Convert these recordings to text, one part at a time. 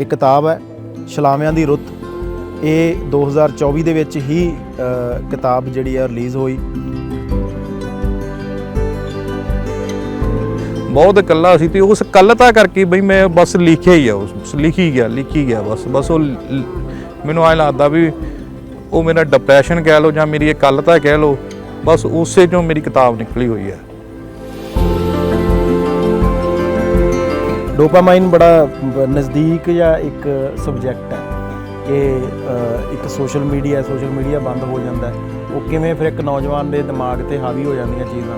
ਇਹ ਕਿਤਾਬ ਹੈ, ਸ਼ਲਾਮਿਆਂ ਦੀ ਰੁੱਤ। ਇਹ 2024 ਦੇ ਵਿੱਚ ਹੀ ਕਿਤਾਬ ਜਿਹੜੀ ਹੈ, ਰਿਲੀਜ਼ ਹੋਈ। ਬਹੁਤ ਇਕੱਲਾ ਸੀ ਤੇ ਉਸ ਇਕੱਲਤਾ ਕਰਕੇ ਬਈ ਮੈਂ ਬਸ ਲਿਖਿਆ ਹੀ ਆ, ਉਸ ਲਿਖੀ ਗਿਆ ਲਿਖੀ ਗਿਆ ਬਸ। ਬਸ ਉਹ ਮੈਨੂੰ ਐਂ ਲੱਗਦਾ ਵੀ ਉਹ ਮੇਰਾ ਡਿਪਰੈਸ਼ਨ ਕਹਿ ਲਓ ਜਾਂ ਮੇਰੀ ਇਕੱਲਤਾ ਕਹਿ ਲਓ, ਬਸ ਉਸੇ ਚੋਂ ਮੇਰੀ ਕਿਤਾਬ ਨਿਕਲੀ ਹੋਈ ਹੈ। ਡੋਪਾਮਾਈਨ ਬੜਾ ਨਜ਼ਦੀਕ ਜਾਂ ਇੱਕ ਸਬਜੈਕਟ ਹੈ ਕਿ ਇੱਕ ਸੋਸ਼ਲ ਮੀਡੀਆ ਸੋਸ਼ਲ ਮੀਡੀਆ ਬੰਦ ਹੋ ਜਾਂਦਾ ਉਹ ਕਿਵੇਂ ਫਿਰ ਇੱਕ ਨੌਜਵਾਨ ਦੇ ਦਿਮਾਗ ਤੇ ਹਾਵੀ ਹੋ ਜਾਂਦੀਆਂ ਚੀਜ਼ਾਂ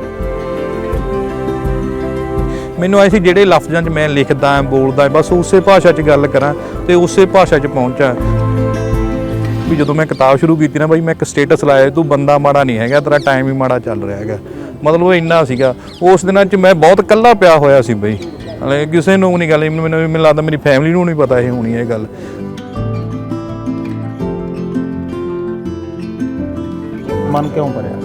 ਮੈਨੂੰ ਐ ਸੀ ਜਿਹੜੇ ਲਫ਼ਜ਼ਾਂ 'ਚ ਮੈਂ ਲਿਖਦਾ ਹਾਂ ਬੋਲਦਾ, ਬਸ ਉਸੇ ਭਾਸ਼ਾ 'ਚ ਗੱਲ ਕਰਾਂ ਤੇ ਉਸੇ ਭਾਸ਼ਾ 'ਚ ਪਹੁੰਚਾਂ। ਵੀ ਜਦੋਂ ਮੈਂ ਕਿਤਾਬ ਸ਼ੁਰੂ ਕੀਤੀ ਨਾ ਬਾਈ, ਮੈਂ ਇੱਕ ਸਟੇਟਸ ਲਾਇਆ, ਤੂੰ ਬੰਦਾ ਮਾੜਾ ਨਹੀਂ ਹੈਗਾ, ਤੇਰਾ ਟਾਈਮ ਹੀ ਮਾੜਾ ਚੱਲ ਰਿਹਾ ਹੈਗਾ। ਮਤਲਬ ਉਹ ਇੰਨਾ ਸੀਗਾ। ਉਸ ਦਿਨਾਂ 'ਚ ਮੈਂ ਬਹੁਤ ਇਕੱਲਾ ਪਿਆ ਹੋਇਆ ਸੀ ਬਈ। ਹਲੇ ਕਿਸੇ ਨੂੰ ਨਹੀਂ ਗੱਲ ਮੈਨੂੰ ਮੈਨੂੰ ਮੈਨੂੰ ਲੱਗਦਾ ਮੇਰੀ ਫੈਮਿਲੀ ਨੂੰ ਨਹੀਂ ਪਤਾ ਇਹ ਹੋਣੀ ਇਹ ਗੱਲ। ਮਨ ਕਿਉਂ ਭਰਿਆ?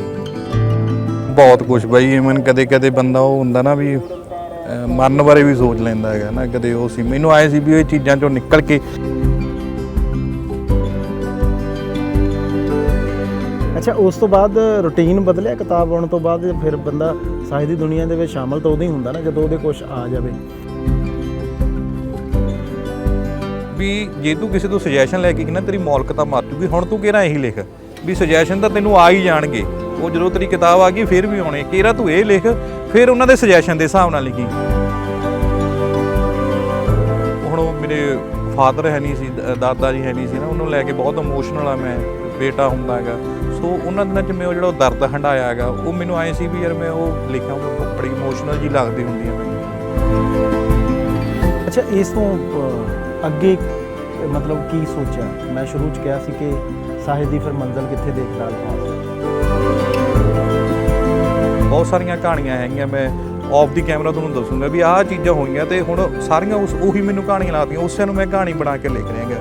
ਬਹੁਤ ਕੁਝ ਬਈ ਇਵਨ ਕਦੇ ਕਦੇ ਬੰਦਾ ਉਹ ਹੁੰਦਾ ਨਾ ਵੀ ਮਰਨ ਬਾਰੇ ਵੀ ਸੋਚ ਲੈਂਦਾ ਹੈਗਾ ਨਾ ਕਦੇ ਉਹ ਸੀ। ਮੈਨੂੰ ਆਏ ਸੀ ਵੀ ਇਹ ਚੀਜ਼ਾਂ ਚੋਂ ਨਿਕਲ ਕੇ ਅੱਛਾ, ਉਸ ਤੋਂ ਬਾਅਦ ਰੁਟੀਨ ਬਦਲਿਆ, ਕਿਤਾਬ ਆਉਣ ਤੋਂ ਬਾਅਦ ਫਿਰ ਬੰਦਾ ਸਾਹਿਤ ਦੀ ਦੁਨੀਆ ਦੇ ਵਿੱਚ ਸ਼ਾਮਲ ਤਾਂ ਉਦੋਂ ਹੀ ਹੁੰਦਾ ਨਾ, ਜਦੋਂ ਉਹਦੇ ਕੁਝ ਆ ਜਾਵੇ। ਵੀ ਜੇ ਤੂੰ ਕਿਸੇ ਤੋਂ ਸੁਜੈਸ਼ਨ ਲੈ ਕੇ ਕਿ ਨਾ, ਤੇਰੀ ਮੌਲਕਤਾ ਮਰ ਜੂਗੀ, ਹੁਣ ਤੂੰ ਕਿਹੜਾ ਇਹੀ ਲਿਖ? ਵੀ ਸੁਜੈਸ਼ਨ ਤਾਂ ਤੈਨੂੰ ਆ ਹੀ ਜਾਣਗੇ। ਉਹ ਜਦੋਂ ਤੇਰੀ ਕਿਤਾਬ ਆ ਗਈ, ਫਿਰ ਵੀ ਆਉਣੇ। ਕਿਹੜਾ ਤੂੰ ਇਹ ਲਿਖ? ਫਿਰ ਉਹਨਾਂ ਦੇ ਸੁਜੈਸ਼ਨ ਦੇ ਹਿਸਾਬ ਨਾਲ ਲਿਖੀ। ਹੁਣ ਉਹ ਮੇਰੇ ਫਾਦਰ ਹੈ ਨਹੀਂ ਸੀ ਦਾਦਾ ਜੀ ਹੈ ਨਹੀਂ ਸੀ ਨਾ, ਉਹਨੂੰ ਲੈ ਕੇ ਬਹੁਤ ਇਮੋਸ਼ਨਲ ਆ ਮੈਂ। ਬੇਟਾ ਹੁੰਦਾ ਹੈਗਾ। ਸੋ ਉਹਨਾਂ ਦਿਨਾਂ 'ਚ ਮੈਂ ਉਹ ਜਿਹੜਾ ਦਰਦ ਹੰਡਾਇਆ ਹੈਗਾ ਉਹ ਮੈਨੂੰ ਆਏ ਸੀ ਵੀ ਯਾਰ ਮੈਂ ਉਹ ਲਿਖਾਂ ਉਹ ਬੜੀ ਇਮੋਸ਼ਨਲ ਜੀ ਲੱਗਦੀ ਹੁੰਦੀ ਹੈ ਮੈਨੂੰ ਅੱਛਾ ਇਸ ਤੋਂ ਅੱਗੇ ਮਤਲਬ ਕੀ ਸੋਚਿਆ? ਮੈਂ ਸ਼ੁਰੂ ਚ ਕਿਹਾ ਸੀ ਕਿ ਸਾਹਿਤ ਦੀ ਫਿਰ ਮੰਜ਼ਲ ਕਿੱਥੇ ਦੇਖਦਾ ਅਲਫਾਜ਼ ਬਹੁਤ ਸਾਰੀਆਂ ਕਹਾਣੀਆਂ ਹੈਗੀਆਂ ਮੈਂ ਆਫ ਦੀ ਕੈਮਰਾ ਤੁਹਾਨੂੰ ਦੱਸੂਗਾ ਵੀ ਆਹ ਚੀਜ਼ਾਂ ਹੋਈਆਂ ਤੇ ਹੁਣ ਸਾਰੀਆਂ ਉਸ ਉਹੀ ਮੈਨੂੰ ਕਹਾਣੀਆਂ ਲਾਤੀਆਂ ਉਸੇ ਨੂੰ ਮੈਂ ਕਹਾਣੀ ਬਣਾ ਕੇ ਲਿਖ ਰਿਹਾਗਾ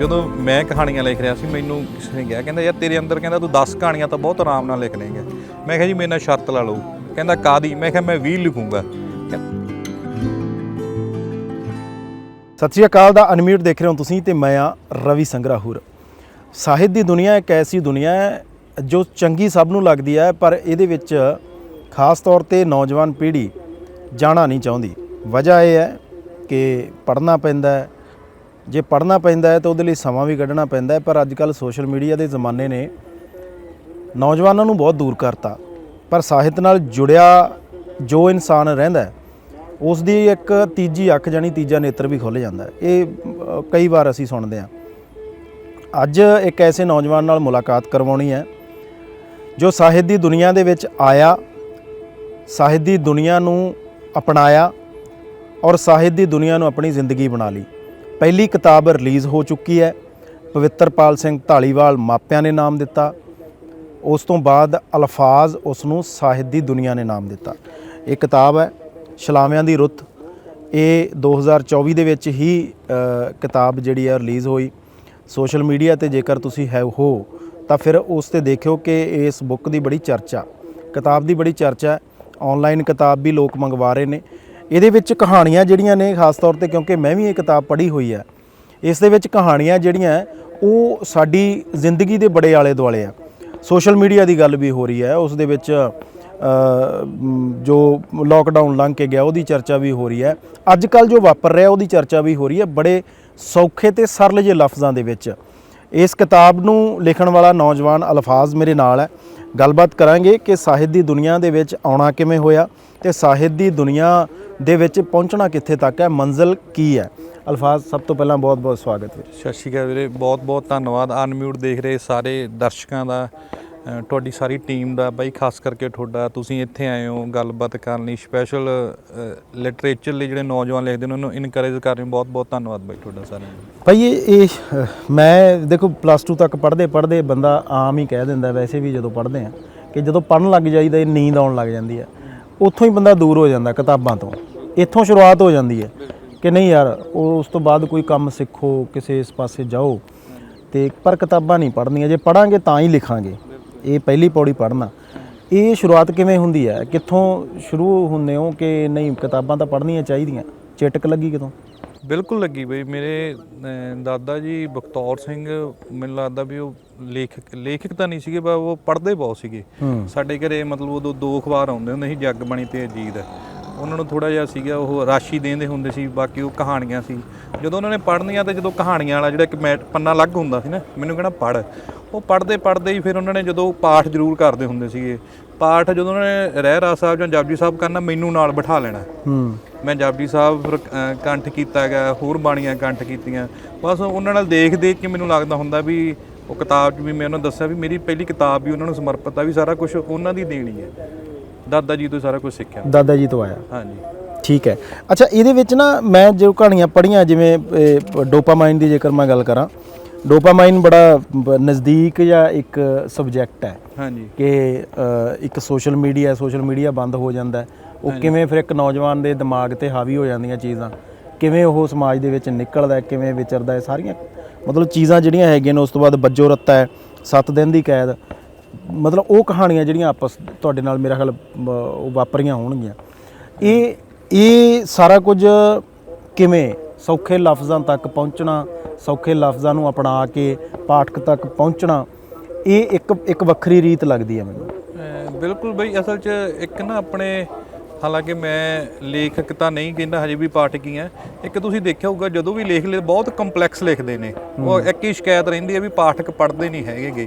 ਜਦੋਂ ਮੈਂ ਕਹਾਣੀਆਂ ਲਿਖ ਰਿਹਾ ਸੀ, ਮੈਨੂੰ ਕਿਸੇ ਨੇ ਕਿਹਾ, ਕਹਿੰਦਾ, ਯਾਰ ਤੇਰੇ ਅੰਦਰ ਕਹਿੰਦਾ ਤੂੰ 10 ਕਹਾਣੀਆਂ ਤਾਂ ਬਹੁਤ ਆਰਾਮ ਨਾਲ ਲਿਖ ਲੇਂਗਾ ਮੈਂ ਕਿਹਾ, ਜੀ, ਮੇਰੇ ਨਾਲ ਸ਼ਰਤ ਲਾ ਲਓ। ਕਹਿੰਦਾ, ਕਾਦੀ? ਮੈਂ ਕਿਹਾ, ਮੈਂ 20 ਲਿਖੂੰਗਾ। ਸਤਿ ਸ਼੍ਰੀ ਅਕਾਲ ਦਾ ਅਨਮਿਊਟ ਦੇਖ ਰਹੇ ਹੋ ਤੁਸੀਂ ਤੇ ਮੈਂ ਆ ਰਵੀ ਸੰਗਰਾਹੂਰ। ਸਾਹਿਤ ਦੀ ਦੁਨੀਆ ਇੱਕ ਐਸੀ ਦੁਨੀਆ ਹੈ ਜੋ ਚੰਗੀ ਸਭ ਨੂੰ ਲੱਗਦੀ ਹੈ, ਪਰ ਇਹਦੇ ਵਿੱਚ ਖਾਸ ਤੌਰ ਤੇ ਨੌਜਵਾਨ ਪੀੜ੍ਹੀ ਜਾਣਾ ਨਹੀਂ ਚਾਹੁੰਦੀ। ਵਜ੍ਹਾ ਇਹ ਹੈ ਕਿ ਪੜ੍ਹਨਾ ਪੈਂਦਾ ਹੈ ਜੇ ਪੜ੍ਹਨਾ ਪੈਂਦਾ ਹੈ ਤਾਂ ਉਹਦੇ ਲਈ ਸਮਾਂ ਵੀ ਕੱਢਣਾ ਪੈਂਦਾ ਹੈ, ਪਰ ਅੱਜ ਕੱਲ ਸੋਸ਼ਲ ਮੀਡੀਆ ਦੇ ਜ਼ਮਾਨੇ ਨੇ ਨੌਜਵਾਨਾਂ ਨੂੰ ਬਹੁਤ ਦੂਰ ਕਰਤਾ। ਪਰ ਸਾਹਿਤ ਨਾਲ ਜੁੜਿਆ ਜੋ ਇਨਸਾਨ ਰਹਿੰਦਾ ਉਸ ਦੀ ਇੱਕ ਤੀਜੀ ਅੱਖ ਜਾਨੀ ਤੀਜਾ ਨੇਤਰ ਵੀ ਖੁੱਲ ਜਾਂਦਾ ਇਹ ਕਈ ਵਾਰ ਅਸੀਂ ਸੁਣਦੇ ਹਾਂ। ਅੱਜ ਇੱਕ ਐਸੇ ਨੌਜਵਾਨ ਨਾਲ ਮੁਲਾਕਾਤ ਕਰਵਾਉਣੀ ਹੈ, ਜੋ ਸਾਹਿਤ ਦੀ ਦੁਨੀਆ ਦੇ ਵਿੱਚ ਆਇਆ, ਸਾਹਿਤ ਦੀ ਦੁਨੀਆ ਨੂੰ ਅਪਣਾਇਆ ਔਰ ਸਾਹਿਤ ਦੀ ਦੁਨੀਆ ਨੂੰ ਆਪਣੀ ਜ਼ਿੰਦਗੀ ਬਣਾ ਲਈ। ਪਹਿਲੀ ਕਿਤਾਬ ਰਿਲੀਜ਼ ਹੋ ਚੁੱਕੀ ਹੈ। ਪਵਿੱਤਰਪਾਲ ਸਿੰਘ ਢਾਲੀਵਾਲ ਮਾਪਿਆਂ ਨੇ ਨਾਮ ਦਿੱਤਾ। ਉਸ ਤੋਂ ਬਾਅਦ ਅਲਫਾਜ਼ ਉਸ ਨੂੰ ਸਾਹਿਤ ਦੀ ਦੁਨੀਆ ਨੇ ਨਾਮ ਦਿੱਤਾ। ਇਹ ਕਿਤਾਬ ਹੈ ਸ਼ਲਾਮਿਆਂ ਦੀ ਰੁੱਤ। ਇਹ 2024 ਦੇ ਵਿੱਚ ਹੀ ਕਿਤਾਬ ਜਿਹੜੀ ਹੈ ਰਿਲੀਜ਼ ਹੋਈ। ਸੋਸ਼ਲ ਮੀਡੀਆ ਤੇ ਜੇਕਰ ਤੁਸੀਂ ਹੈ, ਹੋ, ਤਾਂ ਫਿਰ ਉਸ ਤੇ ਦੇਖਿਓ ਕਿ ਇਸ ਬੁੱਕ ਦੀ ਬੜੀ ਚਰਚਾ। ਕਿਤਾਬ ਦੀ ਬੜੀ ਚਰਚਾ ਹੈ। ਆਨਲਾਈਨ ਕਿਤਾਬ ਵੀ ਲੋਕ ਮੰਗਵਾ ਰਹੇ ਨੇ। ਇਹਦੇ ਵਿੱਚ ਕਹਾਣੀਆਂ ਜਿਹੜੀਆਂ ਨੇ ਖਾਸ ਤੌਰ ਤੇ, ਕਿਉਂਕਿ ਮੈਂ ਵੀ ਇਹ ਕਿਤਾਬ ਪੜ੍ਹੀ ਹੋਈ ਹੈ ਇਸ ਦੇ ਵਿੱਚ ਕਹਾਣੀਆਂ ਜਿਹੜੀਆਂ ਉਹ ਸਾਡੀ ਜ਼ਿੰਦਗੀ ਦੇ ਬੜੇ ਆਲੇ ਦੁਆਲੇ ਆ। ਸੋਸ਼ਲ ਮੀਡੀਆ ਦੀ ਗੱਲ ਵੀ ਹੋ ਰਹੀ ਹੈ, ਉਸ ਦੇ ਵਿੱਚ ਜੋ ਲੋਕਡਾਊਨ ਲੰਘ ਕੇ ਗਿਆ, ਉਹਦੀ ਚਰਚਾ ਵੀ ਹੋ ਰਹੀ ਹੈ। ਅੱਜ ਕੱਲ ਜੋ ਵਾਪਰ ਰਿਹਾ, ਉਹਦੀ ਚਰਚਾ ਵੀ ਹੋ ਰਹੀ ਹੈ, ਬੜੇ ਸੌਖੇ ਤੇ ਸਰਲ ਜਿਹੇ ਲਫ਼ਜ਼ਾਂ ਦੇ ਵਿੱਚ। ਇਸ ਕਿਤਾਬ ਨੂੰ ਲਿਖਣ ਵਾਲਾ ਨੌਜਵਾਨ ਅਲਫਾਜ਼ ਮੇਰੇ ਨਾਲ ਹੈ। ਗੱਲਬਾਤ ਕਰਾਂਗੇ ਕਿ ਸਾਹਿਤ ਦੀ ਦੁਨੀਆ ਦੇ ਵਿੱਚ ਆਉਣਾ ਕਿਵੇਂ ਹੋਇਆ ਤੇ ਸਾਹਿਤ ਦੀ ਦੁਨੀਆ ਦੇ ਵਿੱਚ ਪਹੁੰਚਣਾ ਕਿੱਥੇ ਤੱਕ ਹੈ? ਮੰਜ਼ਿਲ ਕੀ ਹੈ? ਅਲਫਾਜ਼ ਸਭ ਤੋਂ ਪਹਿਲਾਂ ਬਹੁਤ ਬਹੁਤ ਸਵਾਗਤ ਵੀਰ ਸਤਿ ਸ਼੍ਰੀ ਅਕਾਲ ਵੀਰੇ ਬਹੁਤ ਬਹੁਤ ਧੰਨਵਾਦ। ਅਨਮਿਊਟ ਦੇਖ ਰਹੇ ਸਾਰੇ ਦਰਸ਼ਕਾਂ ਦਾ ਤੁਹਾਡੀ ਸਾਰੀ ਟੀਮ ਦਾ। ਬਾਈ ਖਾਸ ਕਰਕੇ ਤੁਹਾਡਾ ਤੁਸੀਂ ਇੱਥੇ ਆਏ ਹੋ ਗੱਲਬਾਤ ਕਰਨ ਲਈ। ਸਪੈਸ਼ਲ ਲਿਟਰੇਚਰ ਲਈ ਜਿਹੜੇ ਨੌਜਵਾਨ ਲਿਖਦੇ ਨੇ ਉਹਨਾਂ ਨੂੰ ਇਨਕਰੇਜ ਕਰ ਰਹੇ ਬਹੁਤ ਬਹੁਤ ਧੰਨਵਾਦ ਬਾਈ ਤੁਹਾਡਾ ਸਾਰਿਆਂ ਦਾ। ਭਾਈ ਇਹ ਇਹ ਮੈਂ ਦੇਖੋ ਪਲੱਸ 2 ਤੱਕ ਪੜ੍ਹਦੇ ਪੜ੍ਹਦੇ ਬੰਦਾ ਆਮ ਹੀ ਕਹਿ ਦਿੰਦਾ ਵੈਸੇ ਵੀ ਜਦੋਂ ਪੜ੍ਹਦੇ ਆ ਕਿ ਜਦੋਂ ਪੜ੍ਹਨ ਲੱਗ ਜਾਈਦਾ ਇਹ ਨੀਂਦ ਆਉਣ ਲੱਗ ਜਾਂਦੀ ਹੈ। ਉੱਥੋਂ ਹੀ ਬੰਦਾ ਦੂਰ ਹੋ ਜਾਂਦਾ ਕਿਤਾਬਾਂ ਤੋਂ। ਇੱਥੋਂ ਸ਼ੁਰੂਆਤ ਹੋ ਜਾਂਦੀ ਹੈ ਕਿ ਨਹੀਂ ਯਾਰ, ਉਹ ਉਸ ਤੋਂ ਬਾਅਦ ਕੋਈ ਕੰਮ ਸਿੱਖੋ, ਕਿਸੇ ਇਸ ਪਾਸੇ ਜਾਓ। ਤੇ ਪਰ ਕਿਤਾਬਾਂ ਨਹੀਂ ਪੜ੍ਹਨੀਆਂ। ਜੇ ਪੜਾਂਗੇ ਤਾਂ ਹੀ ਲਿਖਾਂਗੇ। ਇਹ ਪਹਿਲੀ ਪੌੜੀ ਪੜ੍ਹਨਾ। ਇਹ ਸ਼ੁਰੂਆਤ ਕਿਵੇਂ ਹੁੰਦੀ ਹੈ? ਕਿੱਥੋਂ ਸ਼ੁਰੂ ਹੁੰਦੇ ਹੋ ਕਿ ਨਹੀਂ, ਕਿਤਾਬਾਂ ਤਾਂ ਪੜ੍ਹਨੀਆਂ ਚਾਹੀਦੀਆਂ? ਚਿਟਕ ਲੱਗੀ ਕਿਦੋਂ ਬਿਲਕੁਲ ਲੱਗੀ ਬਈ। ਮੇਰੇ ਅਹ, ਦਾਦਾ ਜੀ ਬਖਤੌਰ ਸਿੰਘ ਮੈਨੂੰ ਲੱਗਦਾ ਵੀ ਉਹ ਲੇਖਕ ਲੇਖਕ ਤਾਂ ਨਹੀਂ ਸੀਗੇ ਪਰ ਉਹ ਪੜ੍ਹਦੇ ਬਹੁਤ ਸੀਗੇ। ਹੂੰ। ਸਾਡੇ ਘਰੇ ਮਤਲਬ ਉਦੋਂ ਦੋ ਅਖਬਾਰ ਆਉਂਦੇ ਹੁੰਦੇ ਸੀ ਜੱਗ ਬਣੀ ਤੇ ਅਜੀਤ। ਉਹਨਾਂ ਨੂੰ ਥੋੜਾ ਜਿਹਾ ਸੀਗਾ ਉਹ ਰਾਸ਼ੀ ਦੇਂਦੇ ਹੁੰਦੇ ਸੀ ਬਾਕੀ ਉਹ ਕਹਾਣੀਆਂ ਸੀ। ਜਦੋਂ ਉਹਨਾਂ ਨੇ ਪੜ੍ਹਨੀਆਂ ਤੇ ਜਦੋਂ ਕਹਾਣੀਆਂ ਵਾਲਾ ਜਿਹੜਾ ਇੱਕ ਮੈ- ਪੰਨਾ ਅਲੱਗ ਹੁੰਦਾ ਸੀ ਨਾ ਮੈਨੂੰ ਕਹਿਣਾ ਪੜ੍ਹ। ਉਹ ਪੜ੍ਹਦੇ ਪੜ੍ਹਦੇ ਹੀ ਫਿਰ ਉਹਨਾਂ ਨੇ ਜਦੋਂ ਪਾਠ ਜ਼ਰੂਰ ਕਰਦੇ ਹੁੰਦੇ ਸੀਗੇ। ਪਾਠ ਜਦੋਂ ਉਹਨਾਂ ਨੇ ਰਹਿ ਰਾ ਸਾਹਿਬ ਜਾਂ ਜਪਜੀ ਸਾਹਿਬ ਕਰਨਾ ਮੈਨੂੰ ਨਾਲ ਬਿਠਾ ਲੈਣਾ। ਹੂੰ। ਮੈਂ ਜਪਜੀ ਸਾਹਿਬ ਫਿਰ ਕੰਠ ਕੀਤਾ ਹੈਗਾ ਹੋਰ ਬਾਣੀਆਂ ਕੰਠ ਕੀਤੀਆਂ। ਬਸ ਉਹਨਾਂ ਨਾਲ ਦੇਖ ਦੇਖ ਕੇ ਮੈਨੂੰ ਲੱਗਦਾ ਹੁੰਦਾ ਵੀ ਉਹ ਕਿਤਾਬ 'ਚ ਵੀ ਮੈਂ ਉਹਨਾਂ ਨੂੰ ਦੱਸਿਆ ਵੀ ਮੇਰੀ ਪਹਿਲੀ ਕਿਤਾਬ ਵੀ ਉਹਨਾਂ ਨੂੰ ਸਮਰਪਿਤ ਆ ਵੀ ਸਾਰਾ ਕੁਝ ਉਹਨਾਂ ਦੀ ਦੇਣੀ ਹੈ। ਦਾਦਾ ਜੀ ਤੋਂ ਸਾਰਾ ਕੁਝ ਸਿੱਖਿਆ। ਦਾਦਾ ਜੀ ਤੋਂ ਆਇਆ। ਹਾਂਜੀ। ਠੀਕ ਹੈ। ਅੱਛਾ ਇਹਦੇ ਵਿੱਚ ਨਾ ਮੈਂ ਜੋ ਕਹਾਣੀਆਂ ਪੜ੍ਹੀਆਂ ਜਿਵੇਂ ਡੋਪਾਮਾਈਨ ਦੀ ਜੇਕਰ ਮੈਂ ਗੱਲ ਕਰਾਂ ਡੋਪਾਮਾਈਨ ਬੜਾ ਨਜ਼ਦੀਕ ਜਾਂ ਇੱਕ ਸਬਜੈਕਟ ਹੈ ਹਾਂਜੀ। ਕਿ ਇੱਕ ਸੋਸ਼ਲ ਮੀਡੀਆ ਸੋਸ਼ਲ ਮੀਡੀਆ ਬੰਦ ਹੋ ਜਾਂਦਾ ਹੈ। ਉਹ ਕਿਵੇਂ ਫਿਰ ਇੱਕ ਨੌਜਵਾਨ ਦੇ ਦਿਮਾਗ ਤੇ ਹਾਵੀ ਹੋ ਜਾਂਦੀਆਂ ਚੀਜ਼ਾਂ? ਕਿਵੇਂ ਉਹ ਸਮਾਜ ਦੇ ਵਿੱਚ ਨਿਕਲਦਾ ਕਿਵੇਂ ਵਿਚਰਦਾ ਹੈ? ਸਾਰੀਆਂ ਮਤਲਬ ਚੀਜ਼ਾਂ ਜਿਹੜੀਆਂ ਹੈਗੀਆਂ ਨੇ ਉਸ ਤੋਂ ਬਾਅਦ ਬੱਜੋ ਰੱਤਾ ਹੈ 7 ਦਿਨ ਦੀ ਕੈਦ। ਮਤਲਬ ਉਹ ਕਹਾਣੀਆਂ ਜਿਹੜੀਆਂ ਆਪਸ ਤੁਹਾਡੇ ਨਾਲ ਮੇਰਾ ਖਿਆਲ ਉਹ ਵਾਪਰੀਆਂ ਹੋਣਗੀਆਂ। ਇਹ ਇਹ ਸਾਰਾ ਕੁਝ ਕਿਵੇਂ ਸੌਖੇ ਲਫ਼ਜ਼ਾਂ ਤੱਕ ਪਹੁੰਚਣਾ ਸੌਖੇ ਲਫ਼ਜ਼ਾਂ ਨੂੰ ਅਪਣਾ ਕੇ ਪਾਠਕ ਤੱਕ ਪਹੁੰਚਣਾ ਇਹ ਇੱਕ ਇੱਕ ਵੱਖਰੀ ਰੀਤ ਲੱਗਦੀ ਹੈ ਮੈਨੂੰ। ਬਿਲਕੁਲ ਬਈ ਅਸਲ 'ਚ ਇੱਕ ਨਾ ਆਪਣੇ ਹਾਲਾਂਕਿ ਮੈਂ ਲੇਖਕ ਤਾਂ ਨਹੀਂ ਕਹਿੰਦਾ ਹਜੇ ਵੀ ਪਾਠਕ ਹੀ ਆ ਇੱਕ ਤੁਸੀਂ ਦੇਖਿਆ ਹੋਊਗਾ ਜਦੋਂ ਵੀ ਲੇਖ ਲੈ ਬਹੁਤ ਕੰਪਲੈਕਸ ਲਿਖਦੇ ਨੇ। ਉਹ ਇੱਕ ਹੀ ਸ਼ਿਕਾਇਤ ਰਹਿੰਦੀ ਹੈ ਵੀ ਪਾਠਕ ਪੜ੍ਹਦੇ ਨਹੀਂ ਹੈਗੇਗੇ